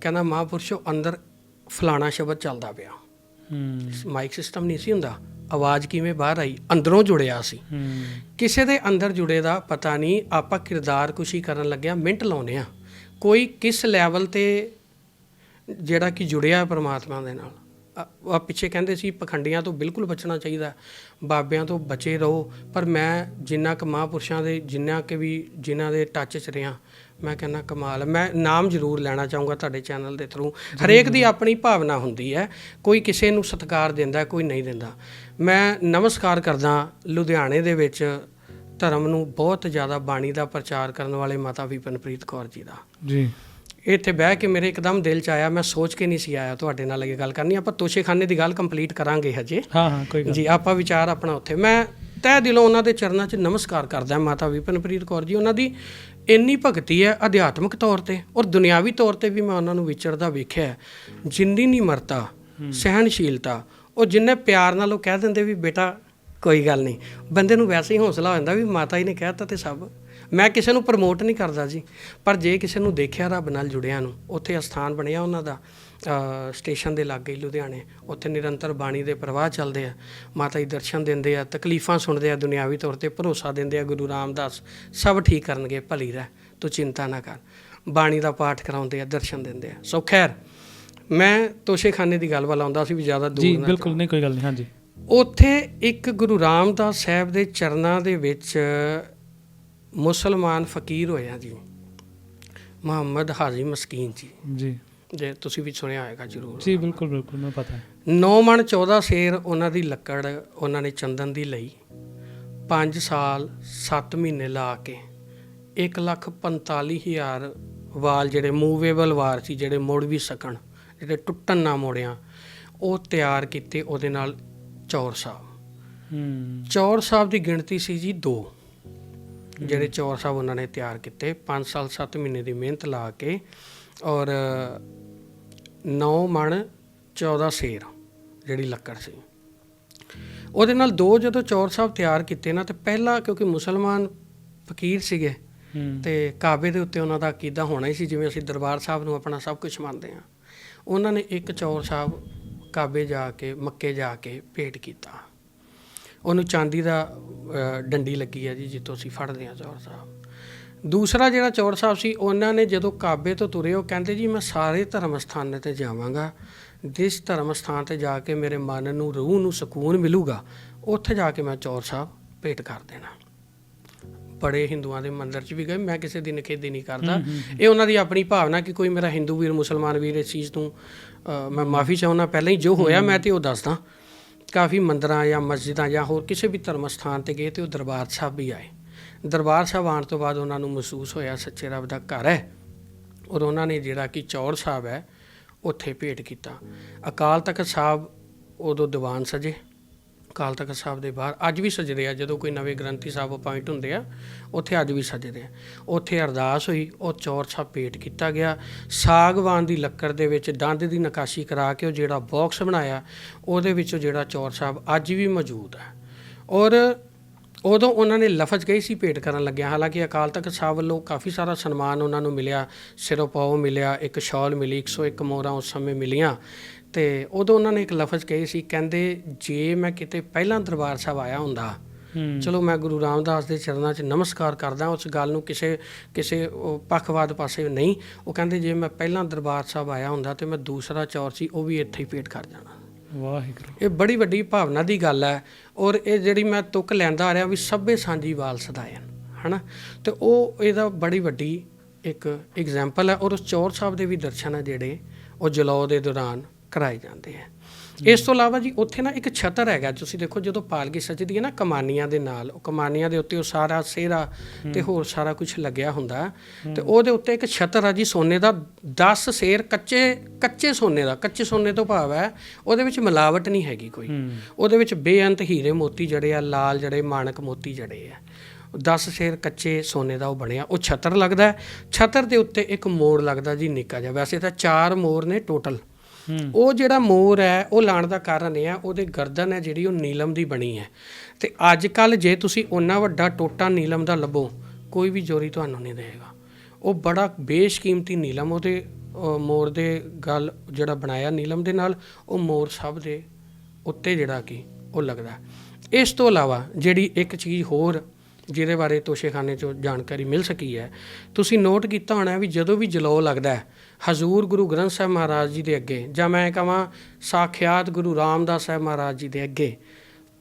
ਕਹਿੰਦਾ ਮਹਾਂਪੁਰਸ਼ੋ ਅੰਦਰ ਫਲਾਣਾ ਸ਼ਬਦ ਚੱਲਦਾ ਪਿਆ। ਮਾਈਕ ਸਿਸਟਮ ਨਹੀਂ ਸੀ ਹੁੰਦਾ। ਆਵਾਜ਼ ਕਿਵੇਂ ਬਾਹਰ ਆਈ? ਅੰਦਰੋਂ ਜੁੜਿਆ ਸੀ। ਹੂੰ। ਕਿਸੇ ਦੇ ਅੰਦਰ ਜੁੜੇ ਦਾ ਪਤਾ ਨਹੀਂ ਆਪਾਂ ਕਿਰਦਾਰ ਕੁਸ਼ੀ ਕਰਨ ਲੱਗਿਆ ਮਿੰਟ ਲਾਉਨੇ ਆ ਕੋਈ ਕਿਸ ਲੈਵਲ ਤੇ ਜਿਹੜਾ ਕਿ ਜੁੜਿਆ ਪ੍ਰਮਾਤਮਾ ਦੇ ਨਾਲ। ਆ ਪਿੱਛੇ ਕਹਿੰਦੇ ਸੀ ਪਖੰਡੀਆਂ ਤੋਂ ਬਿਲਕੁਲ ਬਚਣਾ ਚਾਹੀਦਾ। ਬਾਬਿਆਂ ਤੋਂ ਬਚੇ ਰਹੋ। ਪਰ ਮੈਂ ਜਿੰਨਾ ਕੁ ਮਹਾਂਪੁਰਸ਼ਾਂ ਦੇ ਜਿੰਨਾ ਕਿ ਵੀ ਜਿਨ੍ਹਾਂ ਦੇ ਟੱਚ 'ਚ ਰਿਹਾ ਮੈਂ ਕਹਿੰਦਾ ਕਮਾਲ ਹੈ। ਮੈਂ ਨਾਮ ਜ਼ਰੂਰ ਲੈਣਾ ਚਾਹੂੰਗਾ ਤੁਹਾਡੇ ਚੈਨਲ ਦੇ ਥਰੂ ਹਰੇਕ ਦੀ ਆਪਣੀ ਭਾਵਨਾ ਹੁੰਦੀ ਹੈ ਕੋਈ ਕਿਸੇ ਨੂੰ ਸਤਿਕਾਰ ਦਿੰਦਾ ਕੋਈ ਨਹੀਂ ਦਿੰਦਾ। ਮੈਂ ਨਮਸਕਾਰ ਕਰਦਾ ਲੁਧਿਆਣੇ ਦੇ ਵਿੱਚ ਧਰਮ ਨੂੰ ਬਹੁਤ ਜ਼ਿਆਦਾ ਬਾਣੀ ਦਾ ਪ੍ਰਚਾਰ ਕਰਨ ਵਾਲੇ ਮਾਤਾ ਵਿਪਨਪ੍ਰੀਤ ਕੌਰ ਜੀ ਦਾ। ਜੀ। ਇੱਥੇ ਬਹਿ ਕੇ ਮੇਰੇ ਇੱਕਦਮ ਦਿਲ 'ਚ ਆਇਆ ਮੈਂ ਸੋਚ ਕੇ ਨਹੀਂ ਸੀ ਆਇਆ ਤੁਹਾਡੇ ਨਾਲ ਇਹ ਗੱਲ ਕਰਨੀ। ਆਪਾਂ ਤੋਸ਼ੇਖਾਨੇ ਦੀ ਗੱਲ ਕੰਪਲੀਟ ਕਰਾਂਗੇ ਹਜੇ। ਹਾਂ ਹਾਂ ਕੋਈ ਗੱਲ ਜੀ ਆਪਾਂ ਵਿਚਾਰ ਆਪਣਾ ਉੱਥੇ। ਮੈਂ ਤਹਿ ਦਿਲੋਂ ਉਹਨਾਂ ਦੇ ਚਰਨਾਂ 'ਚ ਨਮਸਕਾਰ ਕਰਦਾ ਮਾਤਾ ਵਿਪਨਪ੍ਰੀਤ ਕੌਰ ਜੀ। ਉਹਨਾਂ ਦੀ ਇੰਨੀ ਭਗਤੀ ਹੈ ਅਧਿਆਤਮਿਕ ਤੌਰ ਤੇ ਔਰ ਦੁਨਿਆਵੀ ਤੌਰ ਤੇ ਵੀ ਮੈਂ ਉਹਨਾਂ ਨੂੰ ਵਿਚਰਦਾ ਵੇਖਿਆ। ਜਿੰਨੀ ਨਿਮਰਤਾ ਸਹਿਨਸ਼ੀਲਤਾ ਉਹ ਜਿੰਨੇ ਪਿਆਰ ਨਾਲ ਉਹ ਕਹਿ ਦਿੰਦੇ ਵੀ ਬੇਟਾ ਕੋਈ ਗੱਲ ਨਹੀਂ। ਬੰਦੇ ਨੂੰ ਵੈਸੇ ਹੀ ਹੌਸਲਾ ਹੋ ਜਾਂਦਾ ਵੀ ਮਾਤਾ ਜੀ ਨੇ ਕਹਿਤਾ ਤੇ ਸਭ। ਮੈਂ ਕਿਸੇ ਨੂੰ ਪ੍ਰਮੋਟ ਨਹੀਂ ਕਰਦਾ ਜੀ ਪਰ ਜੇ ਕਿਸੇ ਨੂੰ ਦੇਖਿਆ ਰੱਬ ਨਾਲ ਜੁੜਿਆ ਨੂੰ ਉੱਥੇ ਅਸਥਾਨ ਬਣਿਆ ਉਹਨਾਂ ਦਾ ਸਟੇਸ਼ਨ ਦੇ ਲਾਗੇ ਲੁਧਿਆਣੇ। ਉੱਥੇ ਨਿਰੰਤਰ ਬਾਣੀ ਦੇ ਪ੍ਰਵਾਹ ਚੱਲਦੇ ਆ। ਮਾਤਾ ਜੀ ਦਰਸ਼ਨ ਦਿੰਦੇ ਆ ਤਕਲੀਫਾਂ ਸੁਣਦੇ ਆ ਦੁਨਿਆਵੀ ਤੌਰ ਤੇ ਭਰੋਸਾ ਦਿੰਦੇ ਆ ਗੁਰੂ ਰਾਮਦਾਸ ਸਭ ਠੀਕ ਕਰਨਗੇ ਭਲੀ ਰਹਿ ਤੂੰ ਚਿੰਤਾ ਨਾ ਕਰ। ਬਾਣੀ ਦਾ ਪਾਠ ਕਰਾਉਂਦੇ ਆ ਦਰਸ਼ਨ ਦਿੰਦੇ ਆ। ਸੋ ਖੈਰ ਮੈਂ ਤੋਸ਼ੇਖਾਨੇ ਦੀ ਗੱਲ ਵੱਲ ਆਉਂਦਾ ਸੀ ਵੀ ਜ਼ਿਆਦਾ ਦੂਰ ਜੀ ਨਾ ਬਿਲਕੁਲ ਨਹੀਂ ਕੋਈ ਗੱਲ ਨਹੀਂ ਹਾਂਜੀ। ਉੱਥੇ ਇੱਕ ਗੁਰੂ ਰਾਮਦਾਸ ਸਾਹਿਬ ਦੇ ਚਰਨਾਂ ਦੇ ਵਿੱਚ ਮੁਸਲਮਾਨ ਫਕੀਰ ਹੋਇਆ ਜੀ ਮੁਹੰਮਦ ਹਾਜੀ ਮਸਕੀਨ ਜੀ। ਜੀ। ਜੇ ਤੁਸੀਂ ਵੀ ਸੁਣਿਆ ਹੋਏਗਾ ਜ਼ਰੂਰ। ਜੀ ਬਿਲਕੁਲ ਬਿਲਕੁਲ ਮੈਨੂੰ ਪਤਾ ਹੈ। 9 ਮਣ 14 ਸ਼ੇਰ ਉਹਨਾਂ ਦੀ ਲੱਕੜ ਉਹਨਾਂ ਨੇ ਚੰਦਨ ਦੀ ਲਈ। 5 ਸਾਲ 7 ਮਹੀਨੇ ਲਾ ਕੇ। 145000 ਵਾਲ ਜਿਹੜੇ ਮੂਵੇਬਲ ਵਾਰ ਸੀ ਜਿਹੜੇ ਮੁੜ ਵੀ ਸਕਣ ਜਿਹੜੇ ਟੁੱਟਣ ਨਾ ਮੋੜਿਆਂ ਉਹ ਤਿਆਰ ਕੀਤੇ ਉਹਦੇ ਨਾਲ ਚੌਰ ਸਾਹਿਬ। ਹੂੰ। ਚੌਰ ਸਾਹਿਬ ਦੀ ਗਿਣਤੀ ਸੀ ਜੀ 2 ਜਿਹੜੇ ਚੌਰ ਸਾਹਿਬ ਉਹਨਾਂ ਨੇ ਤਿਆਰ ਕੀਤੇ 5 ਸਾਲ 7 ਮਹੀਨੇ ਦੀ ਮਿਹਨਤ ਲਾ ਕੇ ਔਰ 9 ਮਣ 14 ਸੇਰ ਜਿਹੜੀ ਲੱਕੜ ਸੀ। ਉਹਦੇ ਨਾਲ ਦੋ ਜਦੋਂ ਚੌਰ ਸਾਹਿਬ ਤਿਆਰ ਕੀਤੇ ਨਾ ਤੇ ਪਹਿਲਾ ਕਿਉਂਕਿ ਮੁਸਲਮਾਨ ਫਕੀਰ ਸੀਗੇ ਤੇ ਕਾਬੇ ਦੇ ਉੱਤੇ ਉਹਨਾਂ ਦਾ ਅਕੀਦਾ ਹੋਣਾ ਹੀ ਸੀ ਜਿਵੇਂ ਅਸੀਂ ਦਰਬਾਰ ਸਾਹਿਬ ਨੂੰ ਆਪਣਾ ਸਭ ਕੁਝ ਮੰਨਦੇ ਹਾਂ। ਉਹਨਾਂ ਨੇ ਇੱਕ ਚੌਰ ਸਾਹਿਬ ਕਾਬੇ ਜਾ ਕੇ ਮੱਕੇ ਜਾ ਕੇ ਭੇਟ ਕੀਤਾ। ਉਹਨੂੰ ਚਾਂਦੀ ਦਾ ਡੰਡੀ ਲੱਗੀ ਹੈ ਜੀ ਜਿੱਥੋਂ ਅਸੀਂ ਫੜਦੇ ਹਾਂ ਚੌਰ ਸਾਹਿਬ। ਦੂਸਰਾ ਜਿਹੜਾ ਚੌਰ ਸਾਹਿਬ ਸੀ ਉਹਨਾਂ ਨੇ ਜਦੋਂ ਕਾਬੇ ਤੋਂ ਤੁਰੇ ਉਹ ਕਹਿੰਦੇ ਜੀ ਮੈਂ ਸਾਰੇ ਧਰਮ ਸਥਾਨਾਂ ਤੇ ਜਾਵਾਂਗਾ। ਜਿਸ ਧਰਮ ਸਥਾਨ ਤੇ ਜਾ ਕੇ ਮੇਰੇ ਮਨ ਨੂੰ ਰੂਹ ਨੂੰ ਸਕੂਨ ਮਿਲੂਗਾ ਉੱਥੇ ਜਾ ਕੇ ਮੈਂ ਚੌਰ ਸਾਹਿਬ ਭੇਟ ਕਰ ਦੇਣਾ। ਬੜੇ ਹਿੰਦੂਆਂ ਦੇ ਮੰਦਿਰ 'ਚ ਵੀ ਗਏ ਮੈਂ ਕਿਸੇ ਦੀ ਨਿਖੇਧੀ ਨਹੀਂ ਕਰਦਾ। ਇਹ ਉਹਨਾਂ ਦੀ ਆਪਣੀ ਭਾਵਨਾ ਕਿ ਕੋਈ ਮੇਰਾ ਹਿੰਦੂ ਵੀਰ ਮੁਸਲਮਾਨ ਵੀਰ ਇਸ ਚੀਜ਼ ਤੋਂ ਮੈਂ ਮਾਫੀ ਚਾਹੁੰਦਾ ਪਹਿਲਾਂ ਹੀ ਜੋ ਹੋਇਆ ਮੈਂ ਤੇ ਉਹ ਦੱਸਦਾ। ਕਾਫੀ ਮੰਦਰਾਂ ਜਾਂ ਮਸਜਿਦਾਂ ਜਾਂ ਹੋਰ ਕਿਸੇ ਵੀ ਧਰਮ ਸਥਾਨ ਤੇ ਗਏ ਤੇ ਉਹ ਦਰਬਾਰ ਸਾਹਿਬ ਵੀ ਆਏ। ਦਰਬਾਰ ਸਾਹਿਬ ਆਉਣ ਤੋਂ ਬਾਅਦ ਉਹਨਾਂ ਨੂੰ ਮਹਿਸੂਸ ਹੋਇਆ ਸੱਚੇ ਰੱਬ ਦਾ ਘਰ ਹੈ ਔਰ ਉਹਨਾਂ ਨੇ ਜਿਹੜਾ ਕਿ ਚੌਰ ਸਾਹਿਬ ਹੈ, ਉੱਥੇ ਭੇਟ ਕੀਤਾ। ਅਕਾਲ ਤਖਤ ਸਾਹਿਬ ਉਦੋਂ ਦੀਵਾਨ ਸਜੇ। ਅਕਾਲ ਤਖਤ ਸਾਹਿਬ ਦੇ ਬਾਹਰ ਅੱਜ ਵੀ ਸਜਦੇ ਆ, ਜਦੋਂ ਕੋਈ ਨਵੇਂ ਗ੍ਰੰਥੀ ਸਾਹਿਬ ਅਪਾਇੰਟ ਹੁੰਦੇ ਆ, ਉੱਥੇ ਅੱਜ ਵੀ ਸਜਦੇ ਆ। ਉੱਥੇ ਅਰਦਾਸ ਹੋਈ, ਉਹ ਚੌਰ ਸਾਹਿਬ ਭੇਟ ਕੀਤਾ ਗਿਆ। ਸਾਗਵਾਨ ਦੀ ਲੱਕੜ ਦੇ ਵਿੱਚ ਦੰਦ ਦੀ ਨਕਾਸ਼ੀ ਕਰਾ ਕੇ ਉਹ ਜਿਹੜਾ ਬਾਕਸ ਬਣਾਇਆ, ਉਹਦੇ ਵਿੱਚੋਂ ਜਿਹੜਾ ਚੌਰ ਸਾਹਿਬ ਅੱਜ ਵੀ ਮੌਜੂਦ ਹੈ। ਔਰ ਉਦੋਂ ਉਹਨਾਂ ਨੇ ਲਫ਼ਜ਼ ਕਹੀ ਸੀ ਭੇਟ ਕਰਨ ਲੱਗਿਆ। ਹਾਲਾਂਕਿ ਅਕਾਲ ਤਖਤ ਸਾਹਿਬ ਵੱਲੋਂ ਕਾਫੀ ਸਾਰਾ ਸਨਮਾਨ ਉਹਨਾਂ ਨੂੰ ਮਿਲਿਆ। ਸਿਰੋਂ ਪਾਉ ਮਿਲਿਆ ਇੱਕ ਸ਼ਾਲ ਮਿਲੀ 101 ਮੋਹਰਾਂ ਉਸ ਸਮੇਂ ਮਿਲੀਆਂ। ਤੇ ਉਦੋਂ ਉਹਨਾਂ ਨੇ ਇੱਕ ਲਫ਼ਜ਼ ਕਹੀ ਸੀ ਕਹਿੰਦੇ ਜੇ ਮੈਂ ਕਿਤੇ ਪਹਿਲਾਂ ਦਰਬਾਰ ਸਾਹਿਬ ਆਇਆ ਹੁੰਦਾ ਚਲੋ ਮੈਂ ਗੁਰੂ ਰਾਮਦਾਸ ਦੇ ਚਰਨਾਂ 'ਚ ਨਮਸਕਾਰ ਕਰਦਾ ਉਸ ਗੱਲ ਨੂੰ ਕਿਸੇ ਕਿਸੇ ਪੱਖਵਾਦ ਪਾਸੇ ਨਹੀਂ। ਉਹ ਕਹਿੰਦੇ ਜੇ ਮੈਂ ਪਹਿਲਾਂ ਦਰਬਾਰ ਸਾਹਿਬ ਆਇਆ ਹੁੰਦਾ ਤੇ ਮੈਂ ਦੂਸਰਾ ਚੌਰ ਸੀ ਉਹ ਵੀ ਇੱਥੇ ਹੀ ਭੇਟ ਕਰ ਜਾਣਾ। ਵਾਹਿਗੁਰੂ। ਇਹ ਬੜੀ ਵੱਡੀ ਭਾਵਨਾ ਦੀ ਗੱਲ ਹੈ ਔਰ ਇਹ ਜਿਹੜੀ ਮੈਂ ਤੁਕ ਲੈਂਦਾ ਆ ਰਿਹਾ ਵੀ ਸਭੇ ਸਾਂਝੀ ਵਾਲ ਸਦਾਇਨ ਹਨਾ? ਤੇ ਉਹ ਇਹਦਾ ਬੜੀ ਵੱਡੀ ਇੱਕ ਐਗਜ਼ਾਮਪਲ ਹੈ ਔਰ ਉਸ ਚੌਰ ਸਾਹਿਬ ਦੇ ਵੀ ਦਰਸ਼ਨ ਹੈ ਜਿਹੜੇ, ਉਹ ਜਲੌ ਦੇ ਦੌਰਾਨ। ਕਰਾਏ ਜਾਂਦੇ ਆ। ਇਸ ਤੋਂ ਇਲਾਵਾ ਜੀ ਉੱਥੇ ਨਾ ਇੱਕ ਛਤਰ ਹੈਗਾ ਤੁਸੀਂ ਦੇਖੋ ਜਦੋਂ ਪਾਲਕੀ ਸਜਦੀ ਹੈ ਨਾ ਕਮਾਨੀਆਂ ਦੇ ਨਾਲ ਉਹ ਕਮਾਨੀਆਂ ਦੇ ਉੱਤੇ ਉਹ ਸਾਰਾ ਸਿਹਰਾ ਤੇ ਹੋਰ ਸਾਰਾ ਕੁਝ ਲੱਗਿਆ ਹੁੰਦਾ ਤੇ ਉਹਦੇ ਉੱਤੇ ਇੱਕ ਛਤਰ ਆ ਜੀ ਸੋਨੇ ਦਾ 10 ਸੇਰ ਕੱਚੇ ਕੱਚੇ ਸੋਨੇ ਦਾ ਕੱਚੇ ਸੋਨੇ ਤੋਂ ਭਾਵ ਹੈ ਉਹਦੇ ਵਿੱਚ ਮਿਲਾਵਟ ਨਹੀਂ ਹੈਗੀ ਕੋਈ। ਉਹਦੇ ਵਿੱਚ ਬੇਅੰਤ ਹੀਰੇ ਮੋਤੀ ਜੜੇ ਆ ਲਾਲ ਜੜੇ ਮਾਣਕ ਮੋਤੀ ਜੜੇ ਆ। 10 ਸ਼ੇਰ ਕੱਚੇ ਸੋਨੇ ਦਾ ਉਹ ਬਣਿਆ ਉਹ ਛਤਰ ਲੱਗਦਾ। ਛਤਰ ਦੇ ਉੱਤੇ ਇੱਕ ਮੋਰ ਲੱਗਦਾ ਜੀ ਨਿੱਕਾ ਜਿਹਾ। ਵੈਸੇ ਤਾਂ ਚਾਰ ਮੋਰ ਨੇ ਟੋਟਲ ਉਹ ਜਿਹੜਾ ਮੋਰ ਹੈ, ਉਹ ਲਾਣ ਦਾ ਕਾਰਨ ਇਹ ਆ ਉਹਦੇ ਗਰਦਨ ਹੈ ਜਿਹੜੀ, ਉਹ ਨੀਲਮ ਦੀ ਬਣੀ ਹੈ। ਤੇ ਅੱਜ ਕੱਲ ਜੇ ਤੁਸੀਂ ਉਹਨਾਂ ਵੱਡਾ ਟੋਟਾ ਨੀਲਮ ਦਾ ਲੱਭੋ, ਕੋਈ ਵੀ ਜੋਰੀ ਤੁਹਾਨੂੰ ਨਹੀਂ ਦੇਗਾ ਉਹ ਬੜਾ ਬੇਸ਼ਕੀਮਤੀ ਨੀਲਮ, ਉਹਦੇ ਮੋਰ ਦੇ ਗੱਲ ਜਿਹੜਾ ਬਣਾਇਆ ਨੀਲਮ ਦੇ ਨਾਲ, ਉਹ ਮੋਰ ਸਭ ਦੇ ਉੱਤੇ ਜਿਹੜਾ ਕਿ ਉਹ ਲੱਗਦਾ ਇਸ ਤੋਂ ਇਲਾਵਾ ਜਿਹੜੀ ਇੱਕ ਚੀਜ਼ ਹੋਰ ਜਿਹਦੇ ਬਾਰੇ ਤੋਸ਼ੇਖਾਨੇ ਚੋਂ ਜਾਣਕਾਰੀ ਮਿਲ ਸਕੀ ਹੈ। ਤੁਸੀਂ ਨੋਟ ਕੀਤਾ ਹੋਣਾ ਵੀ ਜਦੋਂ ਵੀ ਜਲੋ ਲੱਗਦਾ ਹੈ ਹਜ਼ੂਰ ਗੁਰੂ ਗ੍ਰੰਥ ਸਾਹਿਬ ਮਹਾਰਾਜ ਜੀ ਦੇ ਅੱਗੇ ਜਾਂ ਮੈਂ ਕਹਾਂ ਸਾਖਿਆਤ ਗੁਰੂ ਰਾਮਦਾਸ ਸਾਹਿਬ ਮਹਾਰਾਜ ਜੀ ਦੇ ਅੱਗੇ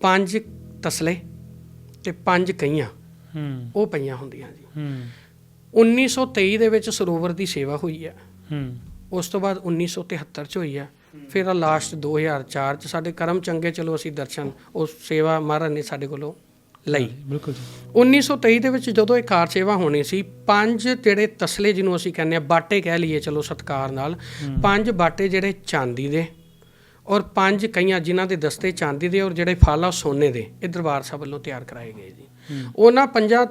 ਪੰਜ ਤਸਲੇ ਤੇ ਪੰਜ ਕਈਆਂ ਹੂੰ। ਉਹ ਪਈਆਂ ਹੁੰਦੀਆਂ ਜੀ। ਹੂੰ। 1923 ਦੇ ਵਿੱਚ ਸਰੋਵਰ ਦੀ ਸੇਵਾ ਹੋਈ ਹੈ। ਹੂੰ। ਉਸ ਤੋਂ ਬਾਅਦ 1973 ਚ ਹੋਈ ਹੈ। ਫਿਰ ਆ ਲਾਸਟ 2004 ਚ ਸਾਡੇ ਕਰਮ ਚੰਗੇ ਚਲੋ ਅਸੀਂ ਦਰਸ਼ਨ ਉਸ ਸੇਵਾ ਮਹਾਰਾਜ ਨੇ ਸਾਡੇ ਕੋਲੋਂ ਲਈ। ਬਿਲਕੁਲ ਜੀ। 1923 ਦੇ ਵਿੱਚ ਜਦੋਂ ਇਹ ਕਾਰ ਸੇਵਾ ਹੋਣੀ ਸੀ ਪੰਜ ਜਿਹੜੇ ਤਸਲੇ ਜਿਹਨੂੰ ਅਸੀਂ ਕਹਿੰਦੇ ਆ ਬਾਟੇ ਕਹਿ ਲਈਏ ਚਲੋ ਸਤਕਾਰ ਨਾਲ ਪੰਜ ਬਾਟੇ ਜਿਹੜੇ ਚਾਂਦੀ ਦੇ ਔਰ ਪੰਜ ਕਈਆਂ ਜਿਨ੍ਹਾਂ ਦੇ ਦਸਤੇ ਚਾਂਦੀ ਦੇ ਔਰ ਜਿਹੜੇ ਫਲ ਸੋਨੇ ਦੇ ਇਹ ਦਰਬਾਰ ਸਾਹਿਬ ਵੱਲੋਂ ਤਿਆਰ ਕਰਾਏ ਗਏ ਜੀ। ਉਹਨਾਂ ਪੰਜਾਂ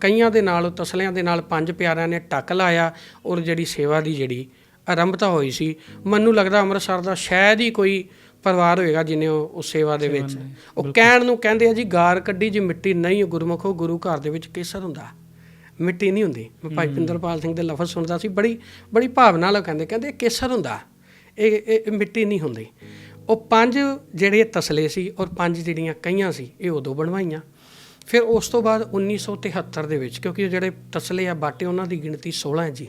ਕਈਆਂ ਦੇ ਨਾਲ ਤਸਲਿਆਂ ਦੇ ਨਾਲ ਪੰਜ ਪਿਆਰਿਆਂ ਨੇ ਟੱਕ ਲਾਇਆ ਔਰ ਜਿਹੜੀ ਸੇਵਾ ਦੀ ਜਿਹੜੀ ਆਰੰਭਤਾ ਹੋਈ ਸੀ ਮੈਨੂੰ ਲੱਗਦਾ ਅੰਮ੍ਰਿਤਸਰ ਦਾ ਸ਼ਾਇਦ ਹੀ ਕੋਈ ਪਰਿਵਾਰ ਹੋਏਗਾ ਜਿਨੇ ਉਹ ਸੇਵਾ ਦੇ ਵਿੱਚ। ਉਹ ਕਹਿਣ ਨੂੰ ਕਹਿੰਦੇ ਆ ਜੀ ਗਾਰ ਕੱਢੀ ਜੀ ਮਿੱਟੀ ਨਹੀਂ ਗੁਰਮੁਖੋ ਗੁਰੂ ਘਰ ਦੇ ਵਿੱਚ ਕੇਸਰ ਹੁੰਦਾ। ਮਿੱਟੀ ਨਹੀਂ ਹੁੰਦੀ। ਮੈਂ ਭਾਈ ਪਿੰਦਰਪਾਲ ਸਿੰਘ ਦੇ ਲਫ਼ਜ਼ ਸੁਣਦਾ ਸੀ ਬੜੀ ਬੜੀ ਭਾਵਨਾ ਨਾਲ ਕਹਿੰਦੇ ਕਹਿੰਦੇ ਕੇਸਰ ਹੁੰਦਾ। ਇਹ ਇਹ ਮਿੱਟੀ ਨਹੀਂ ਹੁੰਦੀ। ਉਹ ਪੰਜ ਜਿਹੜੇ ਤਸਲੇ ਸੀ ਔਰ ਪੰਜ ਜਿਹੜੀਆਂ ਕਈਆਂ ਸੀ ਇਹ ਉਦੋਂ ਬਣਵਾਈਆਂ। ਫਿਰ ਉਸ ਤੋਂ ਬਾਅਦ 1973 ਦੇ ਵਿੱਚ ਕਿਉਂਕਿ ਜਿਹੜੇ ਤਸਲੇ ਆ ਬਾਟੇ ਉਹਨਾਂ ਦੀ ਗਿਣਤੀ 16 ਹੈ ਜੀ।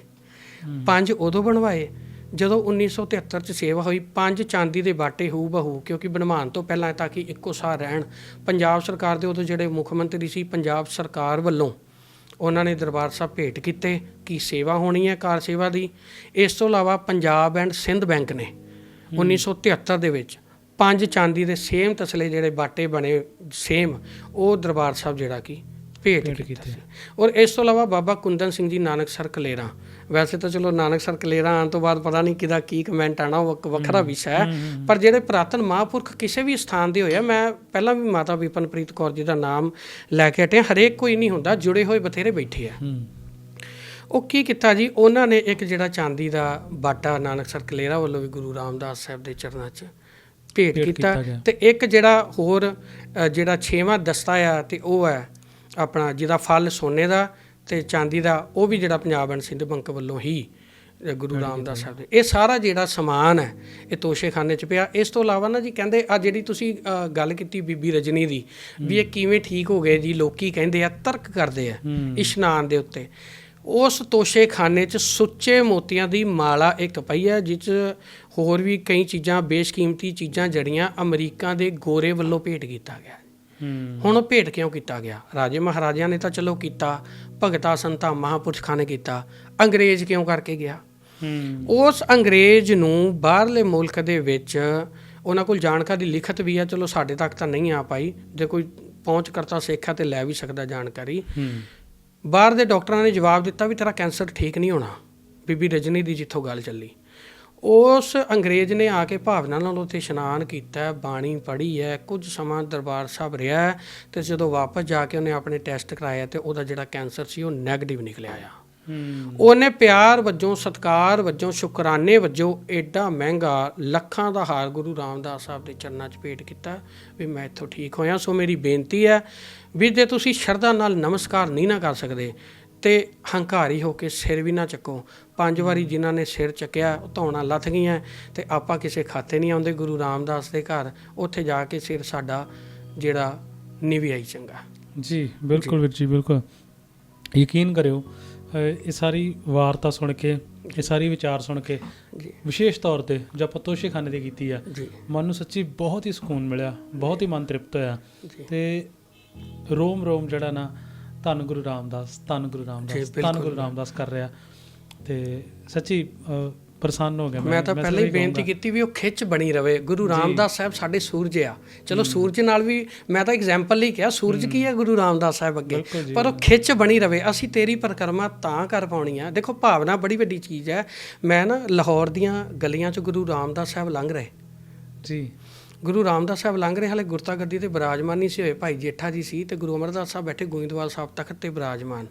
ਪੰਜ ਉਦੋਂ ਬਣਵਾਏ। ਜਦੋਂ 1973 ਚ ਸੇਵਾ ਹੋਈ ਪੰਜ ਚਾਂਦੀ ਦੇ ਬਾਟੇ ਹੂ ਬਹੂ ਕਿਉਂਕਿ ਬਣਵਾਉਣ ਤੋਂ ਪਹਿਲਾਂ ਤਾਂ ਕਿ ਇੱਕੋ ਸਾਹ ਰਹਿਣ। ਪੰਜਾਬ ਸਰਕਾਰ ਦੇ ਉਦੋਂ ਜਿਹੜੇ ਮੁੱਖ ਮੰਤਰੀ ਸੀ ਪੰਜਾਬ ਸਰਕਾਰ ਵੱਲੋਂ ਉਹਨਾਂ ਨੇ ਦਰਬਾਰ ਸਾਹਿਬ ਭੇਟ ਕੀਤੇ ਕਿ ਸੇਵਾ ਹੋਣੀ ਹੈ ਕਾਰ ਸੇਵਾ ਦੀ। ਇਸ ਤੋਂ ਇਲਾਵਾ ਪੰਜਾਬ ਐਂਡ ਸਿੰਧ ਬੈਂਕ ਨੇ 1973 ਦੇ ਵਿੱਚ ਪੰਜ ਚਾਂਦੀ ਦੇ ਸੇਮ ਤਸਲੇ ਜਿਹੜੇ ਬਾਟੇ ਬਣੇ ਸੇਮ ਉਹ ਦਰਬਾਰ ਸਾਹਿਬ ਜਿਹੜਾ ਕਿ ਭੇਟ ਕੀਤਾ ਔਰ ਇਸ ਤੋਂ ਇਲਾਵਾ ਬਾਬਾ ਕੁੰਦਨ ਸਿੰਘ ਜੀ ਨਾਨਕਸਰ ਕਲੇਰਾ ਵੈਸੇ ਤਾਂ ਚਲੋ ਨਾਨਕਸਰ ਕਲੇਰਾ ਆਉਣ ਤੋਂ ਬਾਅਦ ਪਤਾ ਨਹੀਂ ਕਿਦਾ ਕੀ ਕਮੈਂਟ ਆਣਾ ਉਹ ਇੱਕ ਵੱਖਰਾ ਵਿਸ਼ਾ ਹੈ। ਪਰ ਜਿਹੜੇ ਪ੍ਰਾਤਨ ਮਹਾਂਪੁਰਖ ਕਿਸੇ ਵੀ ਸਥਾਨ ਦੇ ਹੋਏ ਆ ਮੈਂ ਪਹਿਲਾਂ ਵੀ ਮਾਤਾ ਵਿਪਨਪ੍ਰੀਤ ਕੌਰ ਜੀ ਦਾ ਨਾਮ ਲੈ ਕੇ ਹਟਿਆ ਹਰੇਕ ਕੋਈ ਨਹੀਂ ਹੁੰਦਾ ਜੁੜੇ ਹੋਏ ਬਥੇਰੇ ਬੈਠੇ ਆ। ਉਹ ਕੀ ਕੀਤਾ ਜੀ ਉਹਨਾਂ ਨੇ ਇੱਕ ਜਿਹੜਾ ਚਾਂਦੀ ਦਾ ਬਾਟਾ ਨਾਨਕਸਰ ਕਲੇਰਾ ਵੱਲੋਂ ਵੀ ਗੁਰੂ ਰਾਮਦਾਸ ਸਾਹਿਬ ਦੇ ਚਰਨਾਂ 'ਚ ਭੇਟ ਕੀਤਾ। ਤੇ ਇੱਕ ਜਿਹੜਾ ਹੋਰ ਜਿਹੜਾ ਛੇਵਾਂ ਦਸਤਾ ਆ ਤੇ ਉਹ ਹੈ ਆਪਣਾ ਜਿਹਦਾ ਫਲ ਸੋਨੇ ਦਾ ਤੇ ਚਾਂਦੀ ਦਾ ਉਹ ਵੀ ਜਿਹੜਾ ਪੰਜਾਬ ਐਂਡ ਸਿੰਧ ਬੰਕ ਵੱਲੋਂ ਹੀ ਗੁਰੂ ਰਾਮਦਾਸ ਸਾਹਿਬ ਦੇ। ਇਹ ਸਾਰਾ ਜਿਹੜਾ ਸਮਾਨ ਹੈ ਇਹ ਤੋਸ਼ੇਖਾਨੇ 'ਚ ਪਿਆ। ਇਸ ਤੋਂ ਇਲਾਵਾ ਨਾ ਜੀ ਕਹਿੰਦੇ ਆ ਜਿਹੜੀ ਤੁਸੀਂ ਗੱਲ ਕੀਤੀ ਬੀਬੀ ਰਜਨੀ ਦੀ ਵੀ ਇਹ ਕਿਵੇਂ ਠੀਕ ਹੋ ਗਏ ਜੀ ਲੋਕੀ ਕਹਿੰਦੇ ਆ ਤਰਕ ਕਰਦੇ ਆ। ਇਸ਼ਨਾਨ ਦੇ ਉੱਤੇ। ਉਸ ਤੋਸ਼ੇਖਾਨੇ 'ਚ ਸੁੱਚੇ ਮੋਤੀਆਂ ਦੀ ਮਾਲਾ ਇੱਕ ਪਈ ਹੈ ਜਿਸ 'ਚ ਹੋਰ ਵੀ ਕਈ ਚੀਜ਼ਾਂ ਬੇਸ਼ਕੀਮਤੀ ਚੀਜ਼ਾਂ ਜੜੀਆਂ ਅਮਰੀਕਾ ਦੇ ਗੋਰੇ ਵੱਲੋਂ ਭੇਟ ਕੀਤਾ ਗਿਆ। ਹੁਣ ਉਹ ਭੇਟ ਕਿਉਂ ਕੀਤਾ ਗਿਆ? ਰਾਜੇ ਮਹਾਰਾਜਿਆਂ ਨੇ ਤਾਂ ਚਲੋ ਕੀਤਾ ਭਗਤਾ ਸੰਤਾਂ ਮਹਾਂਪੁਰਖਾਂ ਨੇ ਕੀਤਾ। ਅੰਗਰੇਜ਼ ਕਿਉਂ ਕਰਕੇ ਗਿਆ? ਉਸ ਅੰਗਰੇਜ਼ ਨੂੰ ਬਾਹਰਲੇ ਮੁਲਕ ਦੇ ਵਿੱਚ ਉਹਨਾਂ ਕੋਲ ਜਾਣਕਾਰੀ ਲਿਖਤ ਵੀ ਆ ਚਲੋ ਸਾਡੇ ਤੱਕ ਤਾਂ ਨਹੀਂ ਆ ਪਾਈ। ਜੇ ਕੋਈ ਪਹੁੰਚ ਕਰਤਾ ਸਿੱਖਾ ਤੇ ਲੈ ਵੀ ਸਕਦਾ ਜਾਣਕਾਰੀ। ਬਾਹਰ ਦੇ ਡਾਕਟਰਾਂ ਨੇ ਜਵਾਬ ਦਿੱਤਾ ਵੀ ਤੇਰਾ ਕੈਂਸਰ ਠੀਕ ਨਹੀਂ ਹੋਣਾ। ਬੀਬੀ ਰਜਨੀ ਦੀ ਜਿੱਥੋਂ ਗੱਲ ਚੱਲੀ। ਉਸ ਅੰਗਰੇਜ਼ ਨੇ ਆ ਕੇ ਭਾਵਨਾ ਨਾਲ ਉੱਥੇ ਇਸ਼ਨਾਨ ਕੀਤਾ ਬਾਣੀ ਪੜ੍ਹੀ ਹੈ ਕੁਝ ਸਮਾਂ ਦਰਬਾਰ ਸਾਹਿਬ ਰਿਹਾ ਤੇ ਜਦੋਂ ਵਾਪਸ ਜਾ ਕੇ ਉਹਨੇ ਆਪਣੇ ਟੈਸਟ ਕਰਾਇਆ ਤੇ ਉਹਦਾ ਜਿਹੜਾ ਕੈਂਸਰ ਸੀ ਉਹ ਨੈਗੇਟਿਵ ਨਿਕਲਿਆ ਆ। ਉਹਨੇ ਪਿਆਰ ਵੱਜੋਂ ਸਤਕਾਰ ਵੱਜੋਂ ਸ਼ੁਕਰਾਨੇ ਵੱਜੋਂ ਐਡਾ ਮਹਿੰਗਾ ਲੱਖਾਂ ਦਾ ਹਾਰ ਗੁਰੂ ਰਾਮਦਾਸ ਸਾਹਿਬ ਦੇ ਚਰਨਾਂ 'ਚ ਭੇਟ ਕੀਤਾ ਵੀ ਮੈਂ ਇੱਥੋਂ ਠੀਕ ਹੋਇਆ ਸੋ ਮੇਰੀ ਬੇਨਤੀ ਹੈ ਵੀ ਜੇ ਤੁਸੀਂ ਸ਼ਰਧਾ ਨਾਲ ਨਮਸਕਾਰ ਨਹੀਂ ਨਾ ਕਰ ਸਕਦੇ ਤੇ ਹੰਕਾਰੀ ਹੋ ਕੇ ਸਿਰ ਵੀ ਨਾ ਚੱਕੋ ਪੰਜ ਵਾਰੀ ਜਿਨ੍ਹਾਂ ਨੇ ਸਿਰ ਚੱਕਿਆ ਉਹ ਧੌਣਾ ਲੱਥ ਗਈਆਂ ਤੇ ਆਪਾਂ ਕਿਸੇ ਖਾਤੇ ਨਹੀਂ ਆਉਂਦੇ ਗੁਰੂ ਰਾਮਦਾਸ ਦੇ ਘਰ। ਉੱਥੇ ਜਾ ਕੇ ਸਿਰ ਸਾਡਾ ਜਿਹੜਾ ਨਿਵੀ ਆਈ ਚੰਗਾ। ਜੀ ਬਿਲਕੁਲ ਵੀਰ ਜੀ ਬਿਲਕੁਲ। ਯਕੀਨ ਕਰਿਓ ਇਹ ਸਾਰੀ ਵਾਰਤਾ ਸੁਣ ਕੇ ਇਹ ਸਾਰੀ ਵਿਚਾਰ ਸੁਣ ਕੇ ਜੀ। ਵਿਸ਼ੇਸ਼ ਤੌਰ ਤੇ ਜਦ ਆਪਾਂ ਤੋਸ਼ੇਖਾਨੇ ਦੀ ਕੀਤੀ ਆ ਜੀ। ਮਨ ਨੂੰ ਸੱਚੀ ਬਹੁਤ ਹੀ ਸਕੂਨ ਮਿਲਿਆ ਬਹੁਤ ਹੀ ਮਨ ਤ੍ਰਿਪਤ ਹੋਇਆ। ਜੀ। ਤੇ ਰੋਮ ਰੋਮ ਜਿਹੜਾ ਨਾ ਧੰਨ ਗੁਰੂ ਰਾਮਦਾਸ ਧੰਨ ਗੁਰੂ ਜੀ, ਰਾਮਦਾਸ। ਧੰਨ ਗੁਰੂ ਰਾਮਦਾਸ ਕਰ ਰਿਹਾ। ਤੇ ਸੱਚੀ ਪ੍ਰਸੰਨ ਹੋ ਗਿਆ। ਮੈਂ ਤਾਂ ਪਹਿਲਾਂ ਹੀ ਬੇਨਤੀ। ਕੀਤੀ ਵੀ ਉਹ ਖਿੱਚ ਬਣੀ ਰਵੇ। ਗੁਰੂ ਰਾਮਦਾਸ ਸਾਹਿਬ ਸਾਡੇ ਸੂਰਜ ਆ। ਚਲੋ ਸੂਰਜ ਨਾਲ ਵੀ ਮੈਂ ਤਾਂ ਐਗਜ਼ਾਮਪਲ ਲਈ ਕਿਹਾ ਸੂਰਜ ਕੀ ਹੈ ਗੁਰੂ ਰਾਮਦਾਸ ਸਾਹਿਬ ਅੱਗੇ? ਪਰ ਉਹ ਖਿੱਚ ਬਣੀ ਰਵੇ। ਅਸੀਂ ਤੇਰੀ ਪਰਿਕਰਮਾ ਤਾਂ ਕਰ ਪਾਉਣੀ ਆ। ਦੇਖੋ ਭਾਵਨਾ ਬੜੀ ਵੱਡੀ ਚੀਜ਼ ਹੈ। ਮੈਂ ਨਾ ਲਾਹੌਰ ਦੀਆਂ ਗਲੀਆਂ 'ਚ ਗੁਰੂ ਰਾਮਦਾਸ ਸਾਹਿਬ ਲੰਘ ਰਹੇ। ਜੀ। ਗੁਰੂ ਰਾਮਦਾਸ ਸਾਹਿਬ ਲੰਘ ਰਹੇ ਹਾਲੇ ਗੁਰਤਾ ਗੱਦੀ ਤੇ ਬਿਰਾਜਮਾਨ ਨਹੀਂ ਸੀ ਹੋਏ। ਭਾਈ ਜੇਠਾ ਜੀ ਸੀ ਤੇ ਗੁਰੂ ਅਮਰਦਾਸ ਸਾਹਿਬ ਬੈਠੇ ਗੋਇੰਦਵਾਲ ਸਾਹਿਬ ਤਖਤ ਤੇ ਬਿਰਾਜਮਾਨ।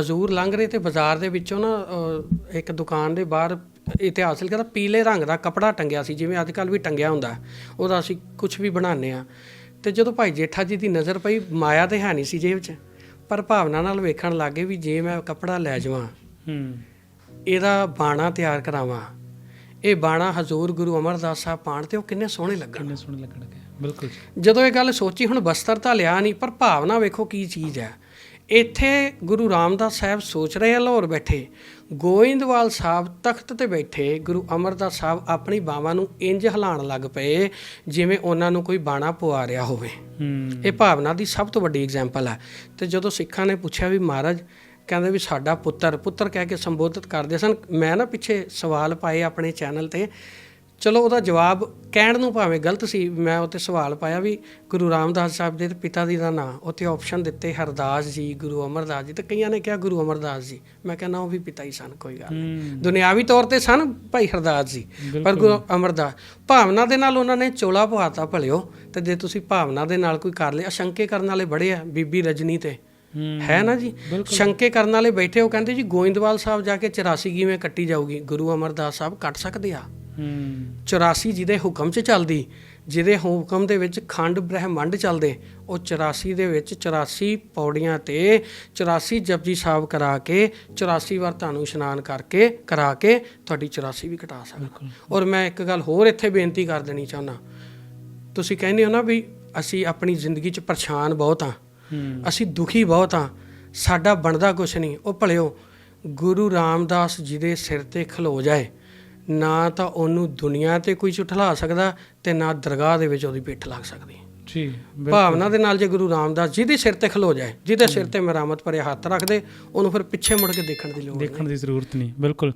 ਹਜ਼ੂਰ ਲੰਘ ਰਹੇ ਤੇ ਬਾਜ਼ਾਰ ਦੇ ਵਿੱਚੋਂ ਨਾ ਇੱਕ ਦੁਕਾਨ ਦੇ ਬਾਹਰ ਇਤਿਹਾਸ ਲਿਖਿਆ ਤਾਂ ਪੀਲੇ ਰੰਗ ਦਾ ਕਪੜਾ ਟੰਗਿਆ ਸੀ ਜਿਵੇਂ ਅੱਜ ਕੱਲ ਵੀ ਟੰਗਿਆ ਹੁੰਦਾ ਉਹਦਾ ਅਸੀਂ ਕੁਝ ਵੀ ਬਣਾਉਂਦੇ ਆ ਤੇ ਜਦੋਂ ਭਾਈ ਜੇਠਾ ਜੀ ਦੀ ਨਜ਼ਰ ਪਈ ਮਾਇਆ ਤੇ ਹੈ ਨਹੀਂ ਸੀ ਜੇਬ 'ਚ। ਪਰ ਭਾਵਨਾ ਨਾਲ ਵੇਖਣ ਲੱਗੇ ਵੀ ਜੇ ਮੈਂ ਕਪੜਾ ਲੈ ਜਾਵਾਂ ਹੂੰ। ਇਹਦਾ ਬਾਣਾ ਤਿਆਰ ਕਰਾਵਾਂ। ਇਹ ਬਾਣਾ ਹਜ਼ੂਰ ਗੁਰੂ ਅਮਰਦਾਸ ਸਾਹਿਬ ਪਾਣ ਤੇ ਉਹ ਕਿੰਨੇ ਸੋਹਣੇ ਲੱਗਣ। ਕਿੰਨੇ ਸੋਹਣੇ ਲੱਗਣਗੇ। ਬਿਲਕੁਲ। ਜਦੋਂ ਇਹ ਗੱਲ ਸੋਚੀ ਹੁਣ ਬਸਤਰ ਤਾਂ ਲਿਆ ਨਹੀਂ ਪਰ ਭਾਵਨਾ ਵੇਖੋ ਕੀ ਚੀਜ਼ ਹੈ। ਇੱਥੇ ਗੁਰੂ ਰਾਮਦਾਸ ਸਾਹਿਬ ਸੋਚ ਰਹੇ ਆ ਲਾਹੌਰ ਬੈਠੇ। ਗੋਇੰਦਵਾਲ ਸਾਹਿਬ ਤਖਤ ਤੇ ਬੈਠੇ ਗੁਰੂ ਅਮਰਦਾਸ ਸਾਹਿਬ ਆਪਣੀ ਬਾਵਾਂ ਨੂੰ ਇੰਜ ਹਿਲਾਉਣ ਲੱਗ ਪਏ ਜਿਵੇਂ ਉਹਨਾਂ ਨੂੰ ਕੋਈ ਬਾਣਾ ਪਵਾ ਰਿਹਾ ਹੋਵੇ। ਇਹ ਭਾਵਨਾ ਦੀ ਸਭ ਤੋਂ ਵੱਡੀ ਐਗਜ਼ਾਮਪਲ ਹੈ ਤੇ ਜਦੋਂ ਸਿੱਖਾਂ ਨੇ ਪੁੱਛਿਆ ਵੀ ਮਹਾਰਾਜ ਕਹਿੰਦੇ ਵੀ ਸਾਡਾ ਪੁੱਤਰ ਪੁੱਤਰ ਕਹਿ ਕੇ ਸੰਬੋਧਿਤ ਕਰਦੇ ਸਨ ਮੈਂ ਨਾ ਪਿੱਛੇ ਸਵਾਲ ਪਾਏ ਆਪਣੇ ਚੈਨਲ ਤੇ ਚਲੋ ਉਹਦਾ ਜਵਾਬ ਕਹਿਣ ਨੂੰ ਭਾਵੇਂ ਗਲਤ ਸੀ ਮੈਂ ਉੱਤੇ ਸਵਾਲ ਪਾਇਆ ਵੀ ਗੁਰੂ ਰਾਮਦਾਸ ਸਾਹਿਬ ਦੇ ਪਿਤਾ ਜੀ ਦਾ ਨਾਂ ਉੱਥੇ ਆਪਸ਼ਨ ਦਿੱਤੇ ਹਰਦਾਸ ਜੀ ਗੁਰੂ ਅਮਰਦਾਸ ਜੀ ਤੇ ਕਈਆਂ ਨੇ ਕਿਹਾ ਗੁਰੂ ਅਮਰਦਾਸ ਜੀ। ਮੈਂ ਕਹਿੰਦਾ ਉਹ ਵੀ ਪਿਤਾ ਹੀ ਸਨ ਕੋਈ ਗੱਲ ਨਹੀਂ। ਦੁਨਿਆਵੀ ਤੌਰ ਤੇ ਸਨ ਭਾਈ ਹਰਦਾਸ ਜੀ ਪਰ। ਗੁਰੂ ਅਮਰਦਾਸ। ਭਾਵਨਾ ਦੇ ਨਾਲ ਉਹਨਾਂ ਨੇ ਚੋਲਾ ਪਵਾਤਾ ਭਲਿਓ ਤੇ ਜੇ ਤੁਸੀਂ ਭਾਵਨਾ ਦੇ ਨਾਲ ਕੋਈ ਕਰ ਲਿਆ ਅਸ਼ੰਕੇ ਕਰਨ ਵਾਲੇ ਬੜੇ ਆ ਬੀਬੀ ਰਜਨੀ ਤੇ। ਹੂੰ। ਨਾ ਜੀ। ਸ਼ੰਕੇ ਕਰਨ ਵਾਲੇ ਬੈਠੇ ਉਹ ਕਹਿੰਦੇ ਜੀ ਗੋਇੰਦਵਾਲ ਸਾਹਿਬ ਜਾ ਕੇ 84 ਕਿਵੇਂ ਕੱਟੀ ਜਾਊਗੀ? ਗੁਰੂ ਅਮਰਦਾਸ ਸਾਹਿਬ ਕੱਟ ਸਕਦੇ ਆ? 84 ਜਿਹਦੇ ਹੁਕਮ 'ਚ ਚੱਲਦੀ ਜਿਹਦੇ ਹੁਕਮ ਦੇ ਵਿੱਚ ਖੰਡ ਬ੍ਰਹਿਮੰਡ ਚੱਲਦੇ ਉਹ 84 ਦੇ ਵਿੱਚ 84 ਪੌੜੀਆਂ ਤੇ 84 ਜਪਜੀ ਸਾਹਿਬ ਕਰਾ ਕੇ 84 ਵਾਰ ਤੁਹਾਨੂੰ ਇਸ਼ਨਾਨ ਕਰਕੇ ਕਰਾ ਕੇ ਤੁਹਾਡੀ 84 ਵੀ ਘਟਾ ਸਕਦਾ। ਔਰ ਮੈਂ ਇੱਕ ਗੱਲ ਹੋਰ ਇੱਥੇ ਬੇਨਤੀ ਕਰ ਦੇਣੀ ਚਾਹੁੰਦਾ। ਤੁਸੀਂ ਕਹਿੰਦੇ ਹੋ ਨਾ ਵੀ ਅਸੀਂ ਆਪਣੀ ਜ਼ਿੰਦਗੀ 'ਚ ਪਰੇਸ਼ਾਨ ਬਹੁਤ ਆ ਅਸੀਂ ਦੁਖੀ ਬਹੁਤ ਆ ਸਾਡਾ ਬਣਦਾ ਕੁਛ ਨਹੀਂ। ਉਹ ਭਲਿਓ ਗੁਰੂ ਰਾਮਦਾਸ ਜੀ ਦੇ ਸਿਰ ਤੇ ਖਲੋ ਜਾਏ। ਨਾ ਤਾਂ ਉਹਨੂੰ ਦੁਨੀਆ ਤੇ ਕੋਈ ਝੁਠਲਾ ਸਕਦਾ ਤੇ ਨਾ ਦਰਗਾਹ ਦੇ ਵਿੱਚ ਉਹਦੀ ਪਿੱਠ ਲੱਗ ਸਕਦੀ। ਜੀ। ਭਾਵਨਾ ਦੇ ਨਾਲ ਜੇ ਗੁਰੂ ਰਾਮਦਾਸ ਜਿਹਦੇ ਸਿਰ ਤੇ ਖਲੋ ਜਾਏ ਜਿਹਦੇ ਸਿਰ ਤੇ ਮਰਾਮਤ ਭਰੇ ਹੱਥ ਰੱਖਦੇ ਉਹਨੂੰ ਫਿਰ ਪਿੱਛੇ ਮੁੜ ਕੇ ਦੇਖਣ ਦੀ ਲੋੜ ਨਹੀਂ। ਦੇਖਣ ਦੀ ਜ਼ਰੂਰਤ ਨਹੀਂ ਬਿਲਕੁਲ।